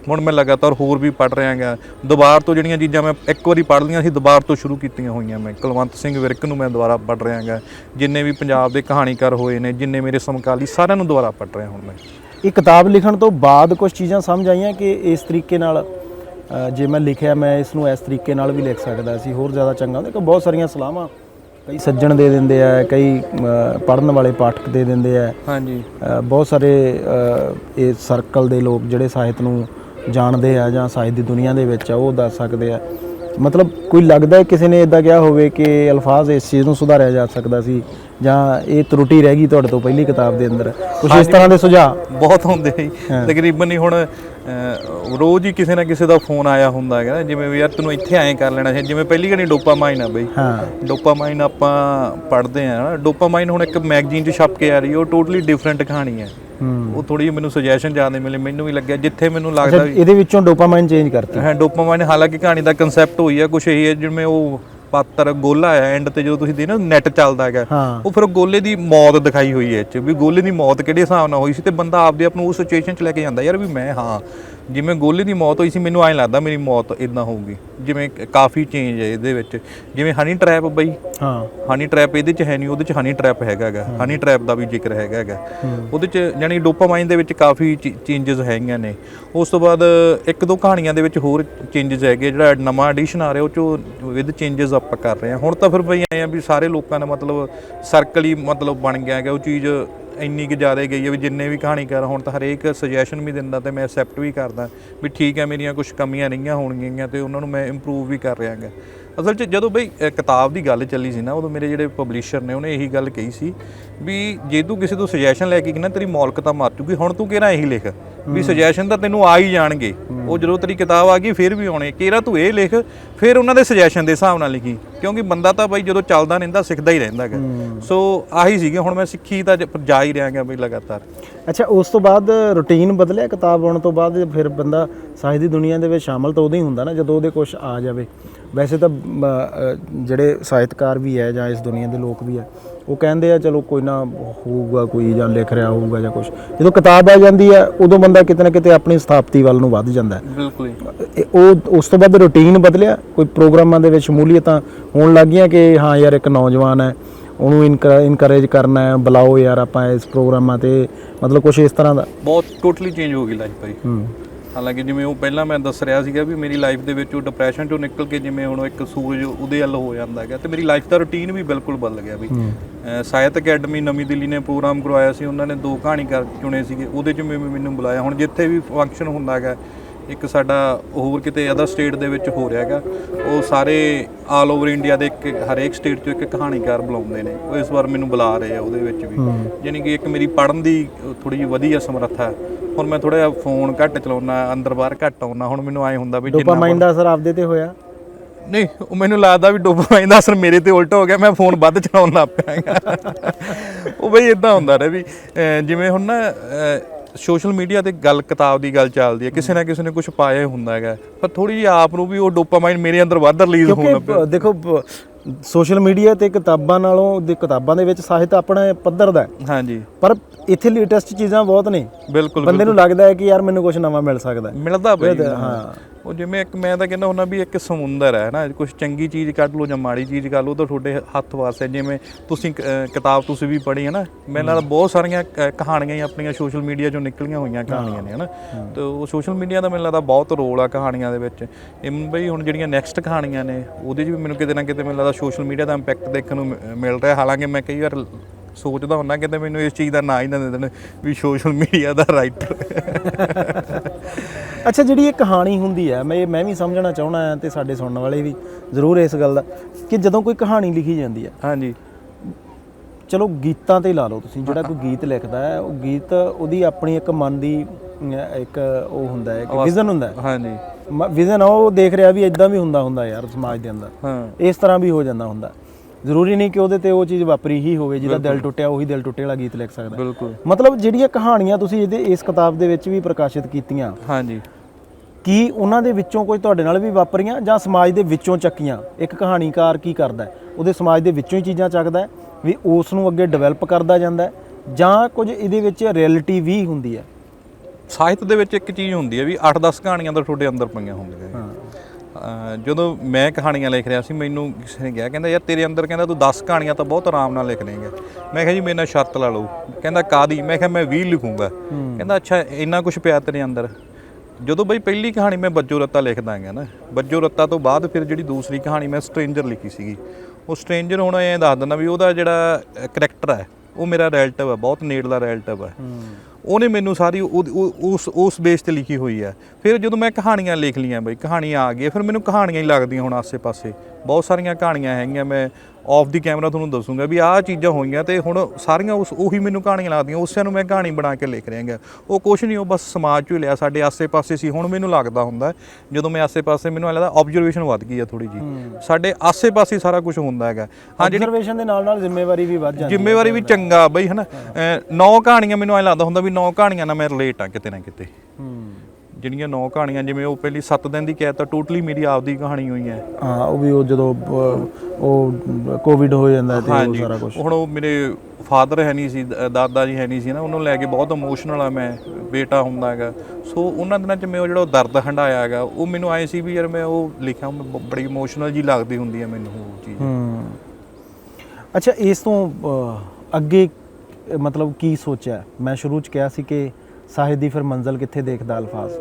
ਹੁਣ ਮੈਂ ਲਗਾਤਾਰ ਹੋਰ ਵੀ ਪੜ੍ਹ ਰਿਹਾ ਹੈਗਾ। ਦੁਬਾਰ ਤੋਂ ਜਿਹੜੀਆਂ ਚੀਜ਼ਾਂ ਮੈਂ ਇੱਕ ਵਾਰੀ ਪੜ੍ਹ ਲਈਆਂ ਸੀ ਦੁਬਾਰ ਤੋਂ ਸ਼ੁਰੂ ਕੀਤੀਆਂ ਹੋਈਆਂ ਮੈਂ। ਕੁਲਵੰਤ ਸਿੰਘ ਵਿਰਕ ਨੂੰ ਮੈਂ ਦੁਬਾਰਾ ਪੜ੍ਹ ਰਿਹਾ ਹੈਗਾ। ਜਿੰਨੇ ਵੀ ਪੰਜਾਬ ਦੇ ਕਹਾਣੀਕਾਰ ਹੋਏ ਨੇ ਜਿੰਨੇ ਮੇਰੇ ਸਮਕਾਲੀ ਸਾਰਿਆਂ ਨੂੰ ਦੁਬਾਰਾ ਪੜ੍ਹ ਰਿਹਾ ਹੁਣ ਮੈਂ। ਇਹ ਕਿਤਾਬ ਲਿਖਣ ਤੋਂ ਬਾਅਦ ਕੁਝ ਚੀਜ਼ਾਂ ਸਮਝ ਆਈਆਂ ਕਿ ਇਸ ਤਰੀਕੇ ਨਾਲ ਜੇ ਮੈਂ ਲਿਖਿਆ ਮੈਂ ਇਸ ਨੂੰ ਇਸ ਤਰੀਕੇ ਨਾਲ ਵੀ ਲਿਖ ਸਕਦਾ ਸੀ। ਹੋਰ ਜ਼ਿਆਦਾ ਚੰਗਾ ਹੁੰਦਾ ਕਿ ਬਹੁਤ ਸਾਰੀਆਂ ਸਲਾਹਾਂ ਕਈ ਸੱਜਣ ਦੇ ਦਿੰਦੇ ਆ ਕਈ ਪੜਨ ਵਾਲੇ ਪਾਠਕ ਦੇ ਦਿੰਦੇ ਆ। ਹਾਂਜੀ। ਬਹੁਤ ਸਾਰੇ ਇਹ ਸਰਕਲ ਦੇ ਲੋਕ ਜਿਹੜੇ ਸਾਹਿਤ ਨੂੰ ਜਾਣਦੇ ਆ ਜਾਂ ਸਾਹਿਤ ਦੀ ਦੁਨੀਆ ਦੇ ਵਿੱਚ ਆ ਉਹ ਦੱਸ ਸਕਦੇ ਆ। ਮਤਲਬ ਕੋਈ ਲੱਗਦਾ ਹੈ ਕਿਸੇ ਨੇ ਇਦਾਂ ਕਿਹਾ ਹੋਵੇ ਕਿ ਅਲਫਾਜ਼ ਇਸ ਚੀਜ਼ ਨੂੰ ਸੁਧਾਰਿਆ ਜਾ ਸਕਦਾ ਸੀ ਜਾਂ ਇਹ ਤਰੁੱਟੀ ਰਹਿ ਗਈ ਤੁਹਾਡੇ ਤੋਂ ਪਹਿਲੀ ਕਿਤਾਬ ਦੇ ਅੰਦਰ? ਕੁਝ ਇਸ ਤਰ੍ਹਾਂ ਦੇ ਸੁਝਾਅ? ਬਹੁਤ ਹੁੰਦੇ ਸੀ ਤਕਰੀਬਨ ਹੀ ਹੁਣ ਰੋਜ਼ ਹੀ ਕਿਸੇ ਨਾ ਕਿਸੇ ਦਾ ਫੋਨ ਆਇਆ ਹੁੰਦਾ ਹੈਗਾ ਜਿਵੇਂ ਵੀ ਯਾਰ ਤੈਨੂੰ ਇੱਥੇ ਐਂ ਕਰ ਲੈਣਾ ਸੀ ਜਿਵੇਂ ਪਹਿਲੀ ਗਣੀ ਡੋਪਾਮਾਈਨ ਆ ਬਈ। ਹਾਂ। ਡੋਪਾਮਾਈਨ ਆਪਾਂ ਪੜ੍ਹਦੇ ਆ ਨਾ ਡੋਪਾਮਾਈਨ ਹੁਣ ਇੱਕ ਮੈਗਜ਼ੀਨ 'ਚ ਛਪ ਕੇ ਆ ਰਹੀ ਉਹ ਟੋਟਲੀ ਡਿਫਰੈਂਟ ਕਹਾਣੀ ਹੂੰ। ਉਹ ਥੋੜੀ ਮੈਨੂੰ ਸੁਜੈਸ਼ਨ ਜ਼ਿਆਦਾ ਮਿਲੇ ਮੈਨੂੰ ਵੀ ਲੱਗਿਆ ਜਿੱਥੇ ਮੈਨੂੰ ਲੱਗਦਾ ਇਹਦੇ ਵਿੱਚੋਂ ਡੋਪਾਮਾਈਨ ਚੇਂਜ ਕਰਤੀ। ਹੈ ਡੋਪਾਮਾਈਨ ਹਾਲਾਂਕਿ ਕਹਾਣੀ ਦਾ ਕਨਸੈਪਟ ਹੋਈ ਹੈ ਕੁਝ ਇਹੀ ਹੈ ਜਿਵੇਂ ਉਹ ਪਾਤਰ ਗੋਲਾ ਆ ਐਂਡ ਤੇ ਜਦੋਂ ਤੁਸੀਂ ਦੇਖਦੇ ਨਾ ਨੈਟ ਚੱਲਦਾ ਹੈਗਾ। ਹਾਂ। ਉਹ ਫਿਰ ਗੋਲੇ ਦੀ ਮੌਤ ਦਿਖਾਈ ਹੋਈ ਹੈ ਚ ਵੀ ਗੋਲੇ ਦੀ ਮੌਤ ਕਿਹੜੇ ਹਿਸਾਬ ਨਾਲ ਹੋਈ ਸੀ ਤੇ ਬੰਦਾ ਆਪਦੇ ਆਪ ਨੂੰ ਉਸ ਸਿਚੁਏਸ਼ਨ ਚ ਲੈ ਕੇ ਜਾਂਦਾ ਯਾਰ ਵੀ ਮੈਂ ਹਾਂ ਜਿਵੇਂ ਗੋਲੇ ਦੀ ਮੌਤ ਹੋਈ ਸੀ ਮੈਨੂੰ ਐਂ ਲੱਗਦਾ ਮੇਰੀ ਮੌਤ ਇਦਾਂ ਹੋਊਗੀ। ਜਿਵੇਂ ਕਾਫੀ ਚੇਂਜ ਹੈ ਇਹਦੇ ਵਿੱਚ ਜਿਵੇਂ ਹਨੀ ਟ੍ਰੈਪ ਬਈ। ਹਾਂ। ਹਨੀ ਟ੍ਰੈਪ ਇਹਦੇ ਚ ਹੈ ਨਹੀਂ ਉਹਦੇ ਚ ਹਨੀ ਟ੍ਰੈਪ ਹੈਗਾ ਹੈਗਾ ਹਨੀ ਟ੍ਰੈਪ ਦਾ ਵੀ ਜ਼ਿਕਰ ਹੈਗਾ ਹੈਗਾ। ਉਹਦੇ ਚ ਯਾਨੀ ਡੋਪਾਮਾਈਨ ਦੇ ਵਿੱਚ ਕਾਫੀ ਚੇਂਜਸ ਹੈਗੀਆਂ ਨੇ। ਉਸ ਤੋਂ ਬਾਅਦ ਇੱਕ ਦੋ ਕਹਾਣੀਆਂ ਦੇ ਵਿੱਚ ਹੋਰ ਚੇਂਜਸ ਹੈਗੇ ਜਿਹੜਾ ਨਵਾਂ ਐਡੀਸ਼ਨ ਆ ਰਿਹਾ ਉਹ ਚੋਂ ਵਿਦ ਚੇਂਜਸ ਆਪਾਂ ਕਰ ਰਹੇ ਹਾਂ। ਹੁਣ ਤਾਂ ਫਿਰ ਬਈ ਆਏ ਆ ਵੀ ਸਾਰੇ ਲੋਕਾਂ ਦਾ ਮਤਲਬ ਸਰਕਲ ਹੀ ਮਤਲਬ ਬਣ ਗਿਆ ਹੈਗਾ। ਉਹ ਚੀਜ਼ ਇੰਨੀ ਕਿ ਜ਼ਿਆਦਾ ਗਈ ਹੈ ਵੀ ਜਿੰਨੇ ਵੀ ਕਹਾਣੀਕਾਰ, ਹੁਣ ਤਾਂ ਹਰੇਕ ਸੁਜੈਸ਼ਨ ਵੀ ਦਿੰਦਾ ਤੇ ਮੈਂ ਐਕਸੈਪਟ ਵੀ ਕਰਦਾ ਵੀ ਠੀਕ ਹੈ, ਮੇਰੀਆਂ ਕੁਝ ਕਮੀਆਂ ਰਹੀਆਂ ਹੋਣਗੀਆਂ ਤੇ ਉਹਨਾਂ ਨੂੰ ਮੈਂ ਇੰਪਰੂਵ ਵੀ ਕਰ ਰਿਹਾ ਹੈਗਾ। ਅਸਲ 'ਚ ਜਦੋਂ ਬਈ ਕਿਤਾਬ ਦੀ ਗੱਲ ਚੱਲੀ ਸੀ ਨਾ, ਉਦੋਂ ਮੇਰੇ ਜਿਹੜੇ ਪਬਲਿਸ਼ਰ ਨੇ ਉਹਨੇ ਇਹੀ ਗੱਲ ਕਹੀ ਸੀ ਵੀ ਜੇ ਤੂੰ ਕਿਸੇ ਤੋਂ ਸੁਜੈਸ਼ਨ ਲੈ ਕੇ ਕਿ ਨਾ, ਤੇਰੀ ਮੌਲਿਕਤਾ ਮਰ ਜੂਗੀ। ਹੁਣ ਤੂੰ ਕਿਹੜਾ ਇਹੀ ਲਿਖ? ਵੀ ਸੁਜੈਸ਼ਨ ਤਾਂ ਤੈਨੂੰ ਆ ਹੀ ਜਾਣਗੇ। ਉਹ ਜਦੋਂ ਤੇਰੀ ਕਿਤਾਬ ਆ ਗਈ ਫਿਰ ਵੀ ਆਉਣੇ। ਕਿਹੜਾ ਤੂੰ ਇਹ ਲਿਖ ਫਿਰ ਉਹਨਾਂ ਦੇ ਸੁਜੈਸ਼ਨ ਦੇ ਹਿਸਾਬ ਨਾਲ ਲਿਖੀ। ਕਿਉਂਕਿ ਬੰਦਾ ਤਾਂ ਬਈ ਜਦੋਂ ਚੱਲਦਾ ਰਹਿੰਦਾ ਸਿੱਖਦਾ ਹੀ ਰਹਿੰਦਾ ਹੈਗਾ ਸੋ ਆਹੀ ਸੀਗੇ। ਹੁਣ ਮੈਂ ਸਿੱਖੀ ਤਾਂ ਜ- ਹੀ ਰਿਹਾ ਹੈਗਾ ਬਈ ਲਗਾਤਾਰ। ਅੱਛਾ ਉਸ ਤੋਂ ਬਾਅਦ ਰੁਟੀਨ ਬਦਲਿਆ? ਕਿਤਾਬ ਆਉਣ ਤੋਂ ਬਾਅਦ ਫਿਰ ਬੰਦਾ ਸਾਹਿਤ ਦੀ ਦੁਨੀਆ ਦੇ ਵਿੱਚ ਸ਼ਾਮਲ ਤਾਂ ਉਦੋਂ ਹੀ ਹੁੰਦਾ ਨਾ ਜਦੋਂ ਉਹਦੇ ਕੁਝ ਆ ਜਾਵੇ। ਵੈਸੇ ਤਾਂ ਜਿਹੜੇ ਸਾਹਿਤਕਾਰ ਵੀ ਹੈ ਜਾਂ ਇਸ ਦੁਨੀਆ ਦੇ ਲੋਕ ਵੀ ਹੈ ਉਹ ਕਹਿੰਦੇ ਆ ਚਲੋ ਕੋਈ ਨਾ ਹੋਊਗਾ ਕੋਈ ਜਾਂ ਲਿਖ ਰਿਹਾ ਹੋਊਗਾ ਜਾਂ ਕੁਝ ਜਦੋਂ ਕਿਤਾਬ ਆ ਜਾਂਦੀ ਹੈ ਉਦੋਂ ਬੰਦਾ ਕਿਤੇ ਨਾ ਕਿਤੇ ਆਪਣੀ ਸਥਾਪਤੀ ਵੱਲ ਨੂੰ ਵੱਧ ਜਾਂਦਾ ਹੈ। ਬਿਲਕੁਲ ਉਹ ਉਸ ਤੋਂ ਬਾਅਦ ਰੁਟੀਨ ਬਦਲਿਆ ਕੋਈ ਪ੍ਰੋਗਰਾਮਾਂ ਦੇ ਵਿੱਚ ਸ਼ਮੂਲੀਅਤਾਂ ਹੋਣ ਲੱਗੀਆਂ ਕਿ ਹਾਂ ਯਾਰ ਇੱਕ ਨੌਜਵਾਨ ਹੈ ਉਹਨੂੰ ਇਨਕਰੇਜ ਕਰਨਾ ਹੈ ਬੁਲਾਓ ਯਾਰ ਆਪਾਂ ਇਸ ਪ੍ਰੋਗਰਾਮਾਂ ਤੇ ਮਤਲਬ ਕੁਝ ਇਸ ਤਰ੍ਹਾਂ ਦਾ। ਬਹੁਤ ਟੋਟਲੀ ਚੇਂਜ ਹੋ ਗਈ ਲਾਈਫ ਭਾਈ। ਹੂੰ। ਹਾਲਾਂਕਿ ਜਿਵੇਂ ਉਹ ਪਹਿਲਾਂ ਮੈਂ ਦੱਸ ਰਿਹਾ ਸੀਗਾ ਵੀ ਮੇਰੀ ਲਾਈਫ ਦੇ ਵਿੱਚ ਉਹ ਡਿਪਰੈਸ਼ਨ ਚੋਂ ਨਿਕਲ ਕੇ ਜਿਵੇਂ ਹੁਣ ਇੱਕ ਸੂਰਜ ਉਹਦੇ ਵੱਲ ਹੋ ਜਾਂਦਾ ਹੈਗਾ ਤੇ ਮੇਰੀ ਲਾਈਫ ਦਾ ਰੁਟੀਨ ਵੀ ਬਿਲਕੁਲ ਬਦਲ ਗਿਆ ਵੀ। ਸਾਹਿਤ ਅਕੈਡਮੀ ਨਵੀਂ ਦਿੱਲੀ ਨੇ ਪ੍ਰੋਗਰਾਮ ਕਰਵਾਇਆ ਸੀ ਉਹਨਾਂ ਨੇ ਦੋ ਕਹਾਣੀਕਾਰ ਚੁਣੇ ਸੀਗੇ ਉਹਦੇ 'ਚ ਮੈਨੂੰ ਮੈਨੂੰ ਬੁਲਾਇਆ। ਹੁਣ ਜਿੱਥੇ ਵੀ ਫੰਕਸ਼ਨ ਹੁੰਦਾ ਹੈਗਾ ਇੱਕ ਸਾਡਾ ਹੋਰ ਕਿਤੇ ਅਦਰ ਸਟੇਟ ਦੇ ਵਿੱਚ ਹੋ ਰਿਹਾ ਹੈਗਾ ਉਹ ਸਾਰੇ ਆਲ ਓਵਰ ਇੰਡੀਆ ਦੇ ਇੱਕ ਹਰੇਕ ਸਟੇਟ 'ਚੋਂ ਇੱਕ ਕਹਾਣੀਕਾਰ ਬੁਲਾਉਂਦੇ ਨੇ। ਉਹ ਇਸ ਵਾਰ ਮੈਨੂੰ ਬੁਲਾ ਰਹੇ ਆ ਉਹਦੇ ਵਿੱਚ ਵੀ। ਯਾਨੀ ਕਿ ਇੱਕ ਮੇਰੀ ਪੜ੍ਹਨ ਦੀ ਥੋੜੀ ਜਿਹੀ ਵਧੀਆ ਸਮਰੱਥਾ ਹੈ। ਹੁਣ ਮੈਂ ਥੋੜਾ ਜਿਹਾ ਫੋਨ ਘੱਟ ਚਲਾਉਣਾ ਅੰਦਰ ਬਾਹਰ ਘੱਟ ਆਉਣਾ ਹੁਣ ਮੈਨੂੰ ਐ ਹੁੰਦਾ ਵੀ ਜਿੰਨਾ ਡੋਪਾਮਾਈਨ ਦਾ ਅਸਰ ਆਪਦੇ ਤੇ ਹੋਇਆ? ਨਹੀਂ ਉਹ ਮੈਨੂੰ ਲੱਗਦਾ ਵੀ ਡੋਪਾਮਾਈਨ ਦਾ ਅਸਰ ਮੇਰੇ ਤੇ ਉਲਟ ਹੋ ਗਿਆ ਮੈਂ ਫੋਨ ਵੱਧ ਚਲਾਉਣ ਲੱਗ ਪਿਆ ਉਹ ਬਈ ਇਦਾਂ ਹੁੰਦਾ ਰਿਹਾ ਵੀ ਜਿਵੇਂ ਹੁਣ ਨਾ ਸੋਸ਼ਲ ਮੀਡੀਆ ਤੇ ਗੱਲ ਕਿਤਾਬ ਦੀ ਗੱਲ ਚੱਲਦੀ ਹੈ ਕਿਸੇ ਨਾ ਕਿਸੇ ਨੇ ਕੁਝ ਪਾਇਆ ਹੁੰਦਾ ਹੈਗਾ। ਪਰ ਥੋੜੀ ਜਿਹੀ ਆਪ ਨੂੰ ਵੀ ਉਹ ਡੋਪਾਮਾਈਨ ਮੇਰੇ ਅੰਦਰ ਵੱਧ ਰਿਲੀਜ਼ ਹੋਣ ਲੱਗ ਕਿਉਂਕਿ ਪ- ਦੇਖੋ ਸੋਸ਼ਲ ਮੀਡੀਆ ਤੇ ਕਿਤਾਬਾਂ ਨਾਲੋਂ ਦੇ ਕਿਤਾਬਾਂ ਦੇ ਵਿੱਚ ਸਾਹਿਤ ਆਪਣੇ ਪੱਧਰ ਦਾ ਹੈ। ਹਾਂਜੀ। ਪਰ ਇੱਥੇ ਲੇਟੈਸਟ ਚੀਜ਼ਾਂ ਬਹੁਤ ਨੇ। ਬਿਲਕੁਲ ਬੰਦੇ ਨੂੰ ਲੱਗਦਾ ਹੈ ਕਿ ਯਾਰ ਮੈਨੂੰ ਕੁਝ ਨਵਾਂ ਮਿਲ ਸਕਦਾ ਹੈ। ਮਿਲਦਾ ਬਈ ਹਾਂ। ਉਹ ਜਿਵੇਂ ਇੱਕ ਮੈਂ ਤਾਂ ਕਹਿੰਦਾ ਹੁੰਦਾ ਵੀ ਇੱਕ ਸਮੁੰਦਰ ਹੈ ਨਾ ਕੁਝ ਚੰਗੀ ਚੀਜ਼ ਕੱਢ ਲਓ ਜਾਂ ਮਾੜੀ ਚੀਜ਼ ਕੱਢ ਲਓ ਤਾਂ ਤੁਹਾਡੇ ਹੱਥ ਵਾਸਤੇ ਜਿਵੇਂ ਤੁਸੀਂ ਕਿਤਾਬ ਤੁਸੀਂ ਵੀ ਪੜ੍ਹੀ ਹੈ ਨਾ ਮੈਨੂੰ ਲੱਗਦਾ ਬਹੁਤ ਸਾਰੀਆਂ ਕਹਾਣੀਆਂ ਹੀ ਆਪਣੀਆਂ ਸੋਸ਼ਲ ਮੀਡੀਆ 'ਚੋਂ ਨਿਕਲੀਆਂ ਹੋਈਆਂ ਕਹਾਣੀਆਂ ਨੇ ਹਨਾ ਤੇ ਉਹ ਸੋਸ਼ਲ ਮੀਡੀਆ ਦਾ ਮੈਨੂੰ ਲੱਗਦਾ ਬਹੁਤ ਰੋਲ ਆ ਕਹਾਣੀਆਂ ਦੇ ਵਿੱਚ। ਇਹ ਬਈ ਹੁਣ ਜਿਹੜੀਆਂ ਨੈਕਸਟ ਕਹਾਣੀਆਂ ਨੇ ਉਹਦੇ 'ਚ ਵੀ ਮੈਨੂੰ ਕਿਤੇ ਨਾ ਕਿਤੇ ਮੈਨੂੰ ਲੱਗਦਾ ਸੋਸ਼ਲ ਮੀਡੀਆ ਦਾ ਇੰਪੈਕਟ ਦੇਖਣ ਨੂੰ ਮਿਲ ਰਿਹਾ। ਹਾਲਾਂਕਿ ਮੈਂ ਕਈ ਵਾਰ ਸੋਚਦਾ ਹੁੰਦਾ ਕਿਤੇ ਮੈਨੂੰ ਇਸ ਚੀਜ਼ ਦਾ ਨਾਂ ਹੀ ਨਾ ਦੇ ਦੇਣ ਵੀ ਸੋਸ਼ਲ ਮੀਡੀਆ ਦਾ ਰਾਈਟਰ ਅੱਛਾ ਜਿਹੜੀ ਇਹ ਕਹਾਣੀ ਹੁੰਦੀ ਹੈ ਮੈਂ ਮੈਂ ਵੀ ਸਮਝਣਾ ਚਾਹਣਾ ਹੈ ਤੇ ਸਾਡੇ ਸੁਣਨ ਵਾਲੇ ਵੀ ਜ਼ਰੂਰ ਇਸ ਗੱਲ ਦਾ ਕਿ ਜਦੋਂ ਕੋਈ ਕਹਾਣੀ ਲਿਖੀ ਜਾਂਦੀ ਹੈ। ਹਾਂਜੀ। ਚਲੋ ਗੀਤਾਂ ਤੇ ਲਾ ਲਓ ਤੁਸੀਂ ਜਿਹੜਾ ਕੋਈ ਗੀਤ ਲਿਖਦਾ ਹੈ ਉਹ ਗੀਤ ਉਹਦੀ ਆਪਣੀ ਇੱਕ ਮਨ ਦੀ ਇੱਕ ਉਹ ਹੁੰਦਾ ਹੈ ਕਿ ਵਿਜ਼ਨ ਹੁੰਦਾ ਹੈ। ਹਾਂਜੀ। ਵਿਜ਼ਨ ਉਹ ਦੇਖ ਰਿਹਾ ਵੀ ਇਦਾਂ ਵੀ ਹੁੰਦਾ ਹੁੰਦਾ ਯਾਰ ਸਮਾਜ ਦੇ ਅੰਦਰ। ਹਾਂ। ਇਸ ਤਰ੍ਹਾਂ ਵੀ ਹੋ ਜਾਂਦਾ ਹੁੰਦਾ। ਜ਼ਰੂਰੀ ਨਹੀਂ ਕਿ ਉਹਦੇ ਤੇ ਉਹ ਚੀਜ਼ ਵਾਪਰੀ ਹੀ ਹੋਵੇ ਜਿਹਦਾ ਦਿਲ ਟੁੱਟਿਆ ਉਹੀ ਦਿਲ ਟੁੱਟੇ ਵਾਲਾ ਗੀਤ ਲਿਖ ਸਕਦਾ। ਬਿਲਕੁਲ। ਮਤਲਬ ਜਿਹੜੀਆਂ ਕਹਾਣੀਆਂ ਤੁਸੀਂ ਇਹਦੇ ਇਸ ਕਿਤਾਬ ਦੇ ਵਿੱਚ ਵੀ ਪ੍ਰਕਾਸ਼ਿਤ ਕੀਤੀਆਂ ਹਾਂਜੀ। ਕੀ ਉਹਨਾਂ ਦੇ ਵਿੱਚੋਂ ਕੋਈ ਤੁਹਾਡੇ ਨਾਲ ਵੀ ਵਾਪਰੀਆਂ ਜਾਂ ਸਮਾਜ ਦੇ ਵਿੱਚੋਂ ਚੱਕੀਆਂ? ਇੱਕ ਕਹਾਣੀਕਾਰ ਕੀ ਕਰਦਾ? ਉਹਦੇ ਸਮਾਜ ਦੇ ਵਿੱਚੋਂ ਹੀ ਚੀਜ਼ਾਂ ਚੱਕਦਾ ਵੀ ਉਸ ਨੂੰ ਅੱਗੇ ਡਿਵੈਲਪ ਕਰਦਾ ਜਾਂਦਾ ਜਾਂ ਕੁਝ ਇਹਦੇ ਵਿੱਚ ਰਿਐਲਿਟੀ ਵੀ ਹੁੰਦੀ ਹੈ? ਸਾਹਿਤ ਦੇ ਵਿੱਚ ਇੱਕ ਚੀਜ਼ ਹੁੰਦੀ ਹੈ ਵੀ 8-10 ਕਹਾਣੀਆਂ ਤਾਂ ਤੁਹਾਡੇ ਅੰਦਰ ਪਈਆਂ ਹੁੰਦੀਆਂ ਹਾਂ। ਜਦੋਂ ਮੈਂ ਕਹਾਣੀਆਂ ਲਿਖ ਰਿਹਾ ਸੀ ਮੈਨੂੰ ਕਿਸੇ ਨੇ ਕਿਹਾ ਕਹਿੰਦਾ ਯਾਰ ਤੇਰੇ ਅੰਦਰ ਕਹਿੰਦਾ ਤੂੰ 10 ਕਹਾਣੀਆਂ ਤਾਂ ਬਹੁਤ ਆਰਾਮ ਨਾਲ ਲਿਖ ਲੇਂਗਾ ਮੈਂ ਕਿਹਾ ਜੀ ਮੇਰੇ ਨਾਲ ਸ਼ਰਤ ਲਾ ਲਓ। ਕਹਿੰਦਾ ਕਾਦੀ ਮੈਂ ਕਿਹਾ ਮੈਂ 20 ਲਿਖੂੰਗਾ। ਕਹਿੰਦਾ ਅੱਛਾ ਇੰਨਾ ਕੁਝ ਪਿਆ ਤੇਰੇ ਅੰਦਰ? ਜਦੋਂ ਬਈ ਪਹਿਲੀ ਕਹਾਣੀ ਮੈਂ ਬੱਜੋ ਰੱਤਾ ਲਿਖਦਾ ਹੈਗਾ ਨਾ ਬੱਜੋ ਰੱਤਾ ਤੋਂ ਬਾਅਦ ਫਿਰ ਜਿਹੜੀ ਦੂਸਰੀ ਕਹਾਣੀ ਮੈਂ ਸਟ੍ਰੇਂਜਰ ਲਿਖੀ ਸੀਗੀ ਉਹ ਸਟ੍ਰੇਂਜਰ ਹੁਣ ਐਂ ਦੱਸ ਦਿੰਦਾ ਵੀ ਉਹਦਾ ਜਿਹੜਾ ਕਰੈਕਟਰ ਹੈ ਉਹ ਮੇਰਾ ਰਿਲੇਟਿਵ ਹੈ ਬਹੁਤ ਨੇੜਲਾ ਰਿਲੇਟਿਵ ਹੈ। ਉਹਨੇ ਮੈਨੂੰ ਸਾਰੀ ਉਹ- ਉਹ- ਉਸ ਉਸ ਬੇਸ ਤੇ ਲਿਖੀ ਹੋਈ ਹੈ। ਫਿਰ ਜਦੋਂ ਮੈਂ ਕਹਾਣੀਆਂ ਲਿਖ ਲੀਆਂ ਬਈ, ਕਹਾਣੀਆਂ ਆ ਗਈਆਂ, ਫਿਰ ਮੈਨੂੰ ਕਹਾਣੀਆਂ ਹੀ ਲੱਗਦੀਆਂ ਹੁਣ ਆਸੇ-ਪਾਸੇ। ਬਹੁਤ ਸਾਰੀਆਂ ਕਹਾਣੀਆਂ ਹੈਗੀਆਂ, ਮੈਂ ਆਫ ਦੀ ਕੈਮਰਾ ਤੁਹਾਨੂੰ ਦੱਸੂਗਾ ਵੀ ਆਹ ਚੀਜ਼ਾਂ ਹੋਈਆਂ ਤੇ ਹੁਣ ਸਾਰੀਆਂ ਉਸ ਉਹੀ ਮੈਨੂੰ ਕਹਾਣੀਆਂ ਲੱਗਦੀਆਂ ਉਸਿਆਂ ਨੂੰ ਮੈਂ ਕਹਾਣੀ ਬਣਾ ਕੇ ਲਿਖ ਰਿਹਾਗਾ ਉਹ ਕੁਛ ਨਹੀਂ ਉਹ ਬਸ ਸਮਾਜ ਚੋਂ ਹੀ ਲਿਆ ਸਾਡੇ ਆਸੇ-ਪਾਸੇ ਸੀ। ਹੁਣ ਮੈਨੂੰ ਲੱਗਦਾ ਹੁੰਦਾ ਜਦੋਂ ਮੈਂ ਆਸੇ-ਪਾਸੇ ਮੈਨੂੰ ਐਂ ਲੱਗਦਾ ਆਬਜ਼ਰਵੇਸ਼ਨ ਵੱਧ ਗਈ ਆ ਥੋੜੀ ਜੀ ਸਾਡੇ ਆਸੇ-ਪਾਸੇ ਸਾਰਾ ਕੁਝ ਹੁੰਦਾ ਹੈਗਾ। ਹਾਂ ਜਿਹੜੀ ਆਬਜ਼ਰਵੇਸ਼ਨ ਦੇ ਨਾਲ ਨਾਲ ਜ਼ਿੰਮੇਵਾਰੀ ਵੀ ਵੱਧ ਜਾਂਦੀ ਹੈ। ਜ਼ਿੰਮੇਵਾਰੀ ਵੀ ਚੰਗਾ ਬਈ ਹਨਾ? ਨੌ ਕਹਾਣੀਆਂ ਮੈਨੂੰ ਐ ਲੱਗਦਾ ਹੁੰਦਾ ਵੀ ਨੌ ਕਹਾਣੀਆਂ ਨਾਲ ਮੈਂ ਰਿਲੇਟ ਆ ਕਿਤੇ ਨਾ ਕਿਤੇ। ਹੂੰ। ਜਿਹੜੀਆਂ ਨੌ ਕਹਾਣੀਆਂ ਜਿਵੇਂ ਉਹ ਪਹਿਲੀ 7 ਦਿਨ ਦੀ ਕਹਿ ਤਾਂ ਟੋਟਲੀ ਮੇਰੀ ਆਪਦੀ ਕਹਾਣੀ ਹੋਈ ਹੈ। ਹਾਂ ਉਹ ਵੀ ਉਹ ਜਦੋਂ ਉਹ ਕੋਵਿਡ ਹੋ ਜਾਂਦਾ ਤੇ ਉਹ ਸਾਰਾ ਕੁਝ ਹੁਣ ਉਹ ਮੇਰੇ ਫਾਦਰ ਹੈ ਨਹੀਂ ਸੀ ਦ- ਦਾਦਾ ਜੀ ਹੈ ਨਹੀਂ ਸੀ ਨਾ ਉਹਨੂੰ ਲੈ ਕੇ ਬਹੁਤ ਇਮੋਸ਼ਨਲ ਆ ਮੈਂ ਬੇਟਾ ਹੁੰਦਾ ਹੈਗਾ। ਸੋ ਉਹਨਾਂ ਦਿਨਾਂ 'ਚ ਮੈਂ ਉਹ ਜਿਹੜਾ ਦਰਦ ਹੰਡਾਇਆ ਹੈਗਾ ਉਹ ਮੈਨੂੰ ਆਏ ਸੀ ਵੀ ਯਾਰ ਮੈਂ ਉਹ ਲਿਖਿਆ ਬੜੀ ਇਮੋਸ਼ਨਲ ਜੀ ਲੱਗਦੀ ਹੁੰਦੀ ਹੈ ਮੈਨੂੰ ਉਹ ਚੀਜ਼। ਹੂੰ। ਅੱਛਾ ਇਸ ਤੋਂ ਅੱਗੇ ਮਤਲਬ ਕੀ ਸੋਚਿਆ? ਮੈਂ ਸ਼ੁਰੂ ਚ ਕਿਹਾ ਸੀ ਕਿ ਸਾਹਿਤ ਦੀ ਫਿਰ ਮੰਜ਼ਲ ਕਿੱਥੇ ਦੇਖਦਾ ਅਲਫਾਜ਼?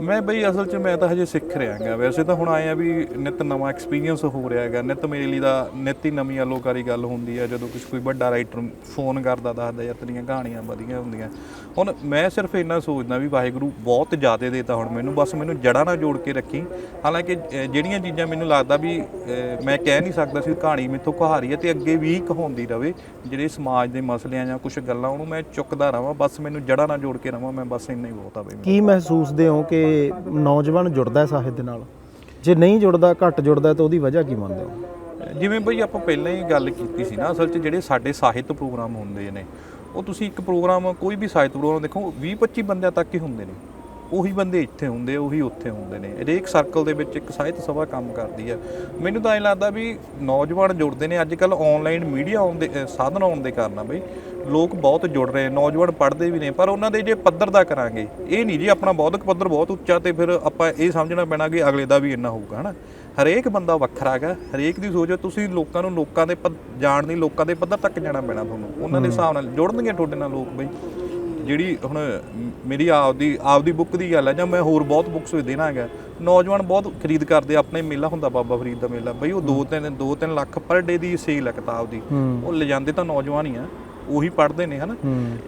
ਮੈਂ ਬਈ ਅਸਲ 'ਚ ਮੈਂ ਤਾਂ ਹਜੇ ਸਿੱਖ ਰਿਹਾ ਹੈਗਾ। ਵੈਸੇ ਤਾਂ ਹੁਣ ਆਏ ਆ ਵੀ ਨਿਤ ਨਵਾਂ ਐਕਸਪੀਰੀਅੰਸ ਹੋ ਰਿਹਾ ਹੈਗਾ। ਨਿਤ ਮੇਰੇ ਲਈ ਦਾ ਨਿਤ ਹੀ ਨਵੀਂ ਅਲੋਕਾਰੀ ਗੱਲ ਹੁੰਦੀ ਹੈ ਜਦੋਂ ਕੁਝ ਕੋਈ ਵੱਡਾ ਰਾਈਟਰ ਫੋਨ ਕਰਦਾ, ਦੱਸਦਾ ਯਾਰ ਤੇਰੀਆਂ ਕਹਾਣੀਆਂ ਵਧੀਆ ਹੁੰਦੀਆਂ। ਹੁਣ ਮੈਂ ਸਿਰਫ ਇੰਨਾ ਸੋਚਦਾ ਵੀ ਵਾਹਿਗੁਰੂ ਬਹੁਤ ਜ਼ਿਆਦਾ ਦੇਤਾ ਹੁਣ ਮੈਨੂੰ। ਬਸ ਮੈਨੂੰ ਜੜ੍ਹਾਂ ਨਾਲ ਜੋੜ ਕੇ ਰੱਖੀ। ਹਾਲਾਂਕਿ ਜਿਹੜੀਆਂ ਚੀਜ਼ਾਂ ਮੈਨੂੰ ਲੱਗਦਾ ਵੀ ਮੈਂ ਕਹਿ ਨਹੀਂ ਸਕਦਾ ਸੀ ਕਹਾਣੀ ਮੇਥੋਂ ਕਹਾਰੀ ਹੈ ਤੇ ਅੱਗੇ ਵੀ ਕਹਾਉਂਦੀ ਰਵੇ। ਜਿਹੜੇ ਸਮਾਜ ਦੇ ਮਸਲਿਆਂ ਜਾਂ ਕੁਝ ਗੱਲਾਂ ਉਹਨੂੰ ਮੈਂ ਚੁੱਕਦਾ ਰਵਾਂ। ਬਸ ਮੈਨੂੰ ਜੜ੍ਹਾਂ ਨਾਲ ਜੋੜ ਕੇ ਰਵਾਂ। ਮੈਂ ਬਸ ਇੰਨਾ ਹੀ ਬਹੁਤ ਆ ਬਈ। ਕੀ ਮਹਿਸੂਸਦੇ ਹੋ ਕਿ ਨੌਜਵਾਨ ਜੁੜਦਾ ਹੈ ਸਾਹਿਤ ਦੇ ਨਾਲ। ਜੇ ਨਹੀਂ ਜੁੜਦਾ, ਘੱਟ ਜੁੜਦਾ ਤਾਂ ਉਹਦੀ ਵਜ੍ਹਾ ਕੀ ਮੰਨਦੇ ਹੋ? ਜਿਵੇਂ ਬਈ ਆਪਾਂ ਪਹਿਲਾਂ ਹੀ ਗੱਲ ਕੀਤੀ ਸੀ ਨਾ, ਅਸਲ 'ਚ ਜਿਹੜੇ ਸਾਡੇ ਸਾਹਿਤ ਪ੍ਰੋਗਰਾਮ ਹੁੰਦੇ ਨੇ, ਉਹ ਤੁਸੀਂ ਇੱਕ ਪ੍ਰੋਗਰਾਮ, ਕੋਈ ਵੀ ਸਾਹਿਤ ਪ੍ਰੋਗਰਾਮ ਦੇਖੋ 20 25 ਬੰਦਿਆਂ ਤੱਕ ਹੀ ਹੁੰਦੇ ਨੇ। ਉਹੀ ਬੰਦੇ ਇੱਥੇ ਹੁੰਦੇ ਉਹੀ ਉੱਥੇ ਹੁੰਦੇ ਨੇ। ਹਰੇਕ ਸਰਕਲ ਦੇ ਵਿੱਚ ਇੱਕ ਸਾਹਿਤ ਸਭਾ ਕੰਮ ਕਰਦੀ ਆ ਮੈਨੂੰ ਤਾਂ ਐਂ ਲੱਗਦਾ ਵੀ ਨੌਜਵਾਨ ਜੁੜਦੇ ਨੇ। ਅੱਜ ਕੱਲ ਆਨਲਾਈਨ ਮੀਡੀਆ ਆਉਣ ਦੇ ਸਾਧਨ ਆਉਣ ਦੇ ਕਾਰਨ ਬਈ। ਲੋਕ ਬਹੁਤ ਜੁੜ ਰਹੇ ਨੌਜਵਾਨ ਪੜ੍ਹਦੇ ਵੀ ਨੇ। ਪਰ ਉਹਨਾਂ ਦੇ ਜੇ ਪੱਧਰ ਦਾ ਕਰਾਂਗੇ ਇਹ ਨਹੀਂ ਜੀ ਆਪਣਾ ਬੌਧਿਕ ਪੱਧਰ ਬਹੁਤ ਉੱਚਾ ਤੇ ਫਿਰ ਆਪਾਂ ਇਹ ਸਮਝਣਾ ਪੈਣਾ ਕਿ ਅਗਲੇ ਦਾ ਵੀ ਇੰਨਾ ਹੋਊਗਾ ਹਨਾ? ਹਰੇਕ ਬੰਦਾ ਵੱਖਰਾ ਹੈਗਾ। ਹਰੇਕ ਦੀ ਸੋਚ ਹੈ, ਤੁਸੀਂ ਲੋਕਾਂ ਨੂੰ ਲੋਕਾਂ ਦੇ ਜਾਣ ਦੀ ਲੋਕਾਂ ਦੇ ਪੱਧਰ ਤੱਕ ਜਾਣਾ ਪੈਣਾ ਤੁਹਾਨੂੰ। ਉਹਨਾਂ ਦੇ ਹਿਸਾਬ ਨਾਲ ਜੁੜਨਗੇ ਤੁਹਾਡੇ ਨਾਲ ਲੋਕ ਬਈ। ਜਿਹੜੀ ਹੁਣ ਮੇਰੀ ਆਪਦੀ ਆਪਦੀ ਬੁੱਕ ਦੀ ਗੱਲ ਹੈ ਜਾਂ ਮੈਂ ਹੋਰ ਬਹੁਤ ਬੁੱਕਸ ਵੀ ਦੇਣਾ ਹੈਗਾ। ਨੌਜਵਾਨ ਬਹੁਤ ਖਰੀਦ ਕਰਦੇ ਆਪਣੇ ਮੇਲਾ ਹੁੰਦਾ ਬਾਬਾ ਫਰੀਦ ਦਾ ਮੇਲਾ। ਬਈ ਉਹ 2-3 2-3 ਲੱਖ ਪਰ ਡੇ ਦੀ ਸੇਲ ਹੈ ਕਿਤਾਬ ਦੀ ਉਹ ਲਿਜਾਂਦੇ ਤਾਂ ਨੌਜਵਾਨ ਹੀ ਆ ਉਹੀ ਪੜ੍ਹਦੇ ਨੇ ਹਨਾ?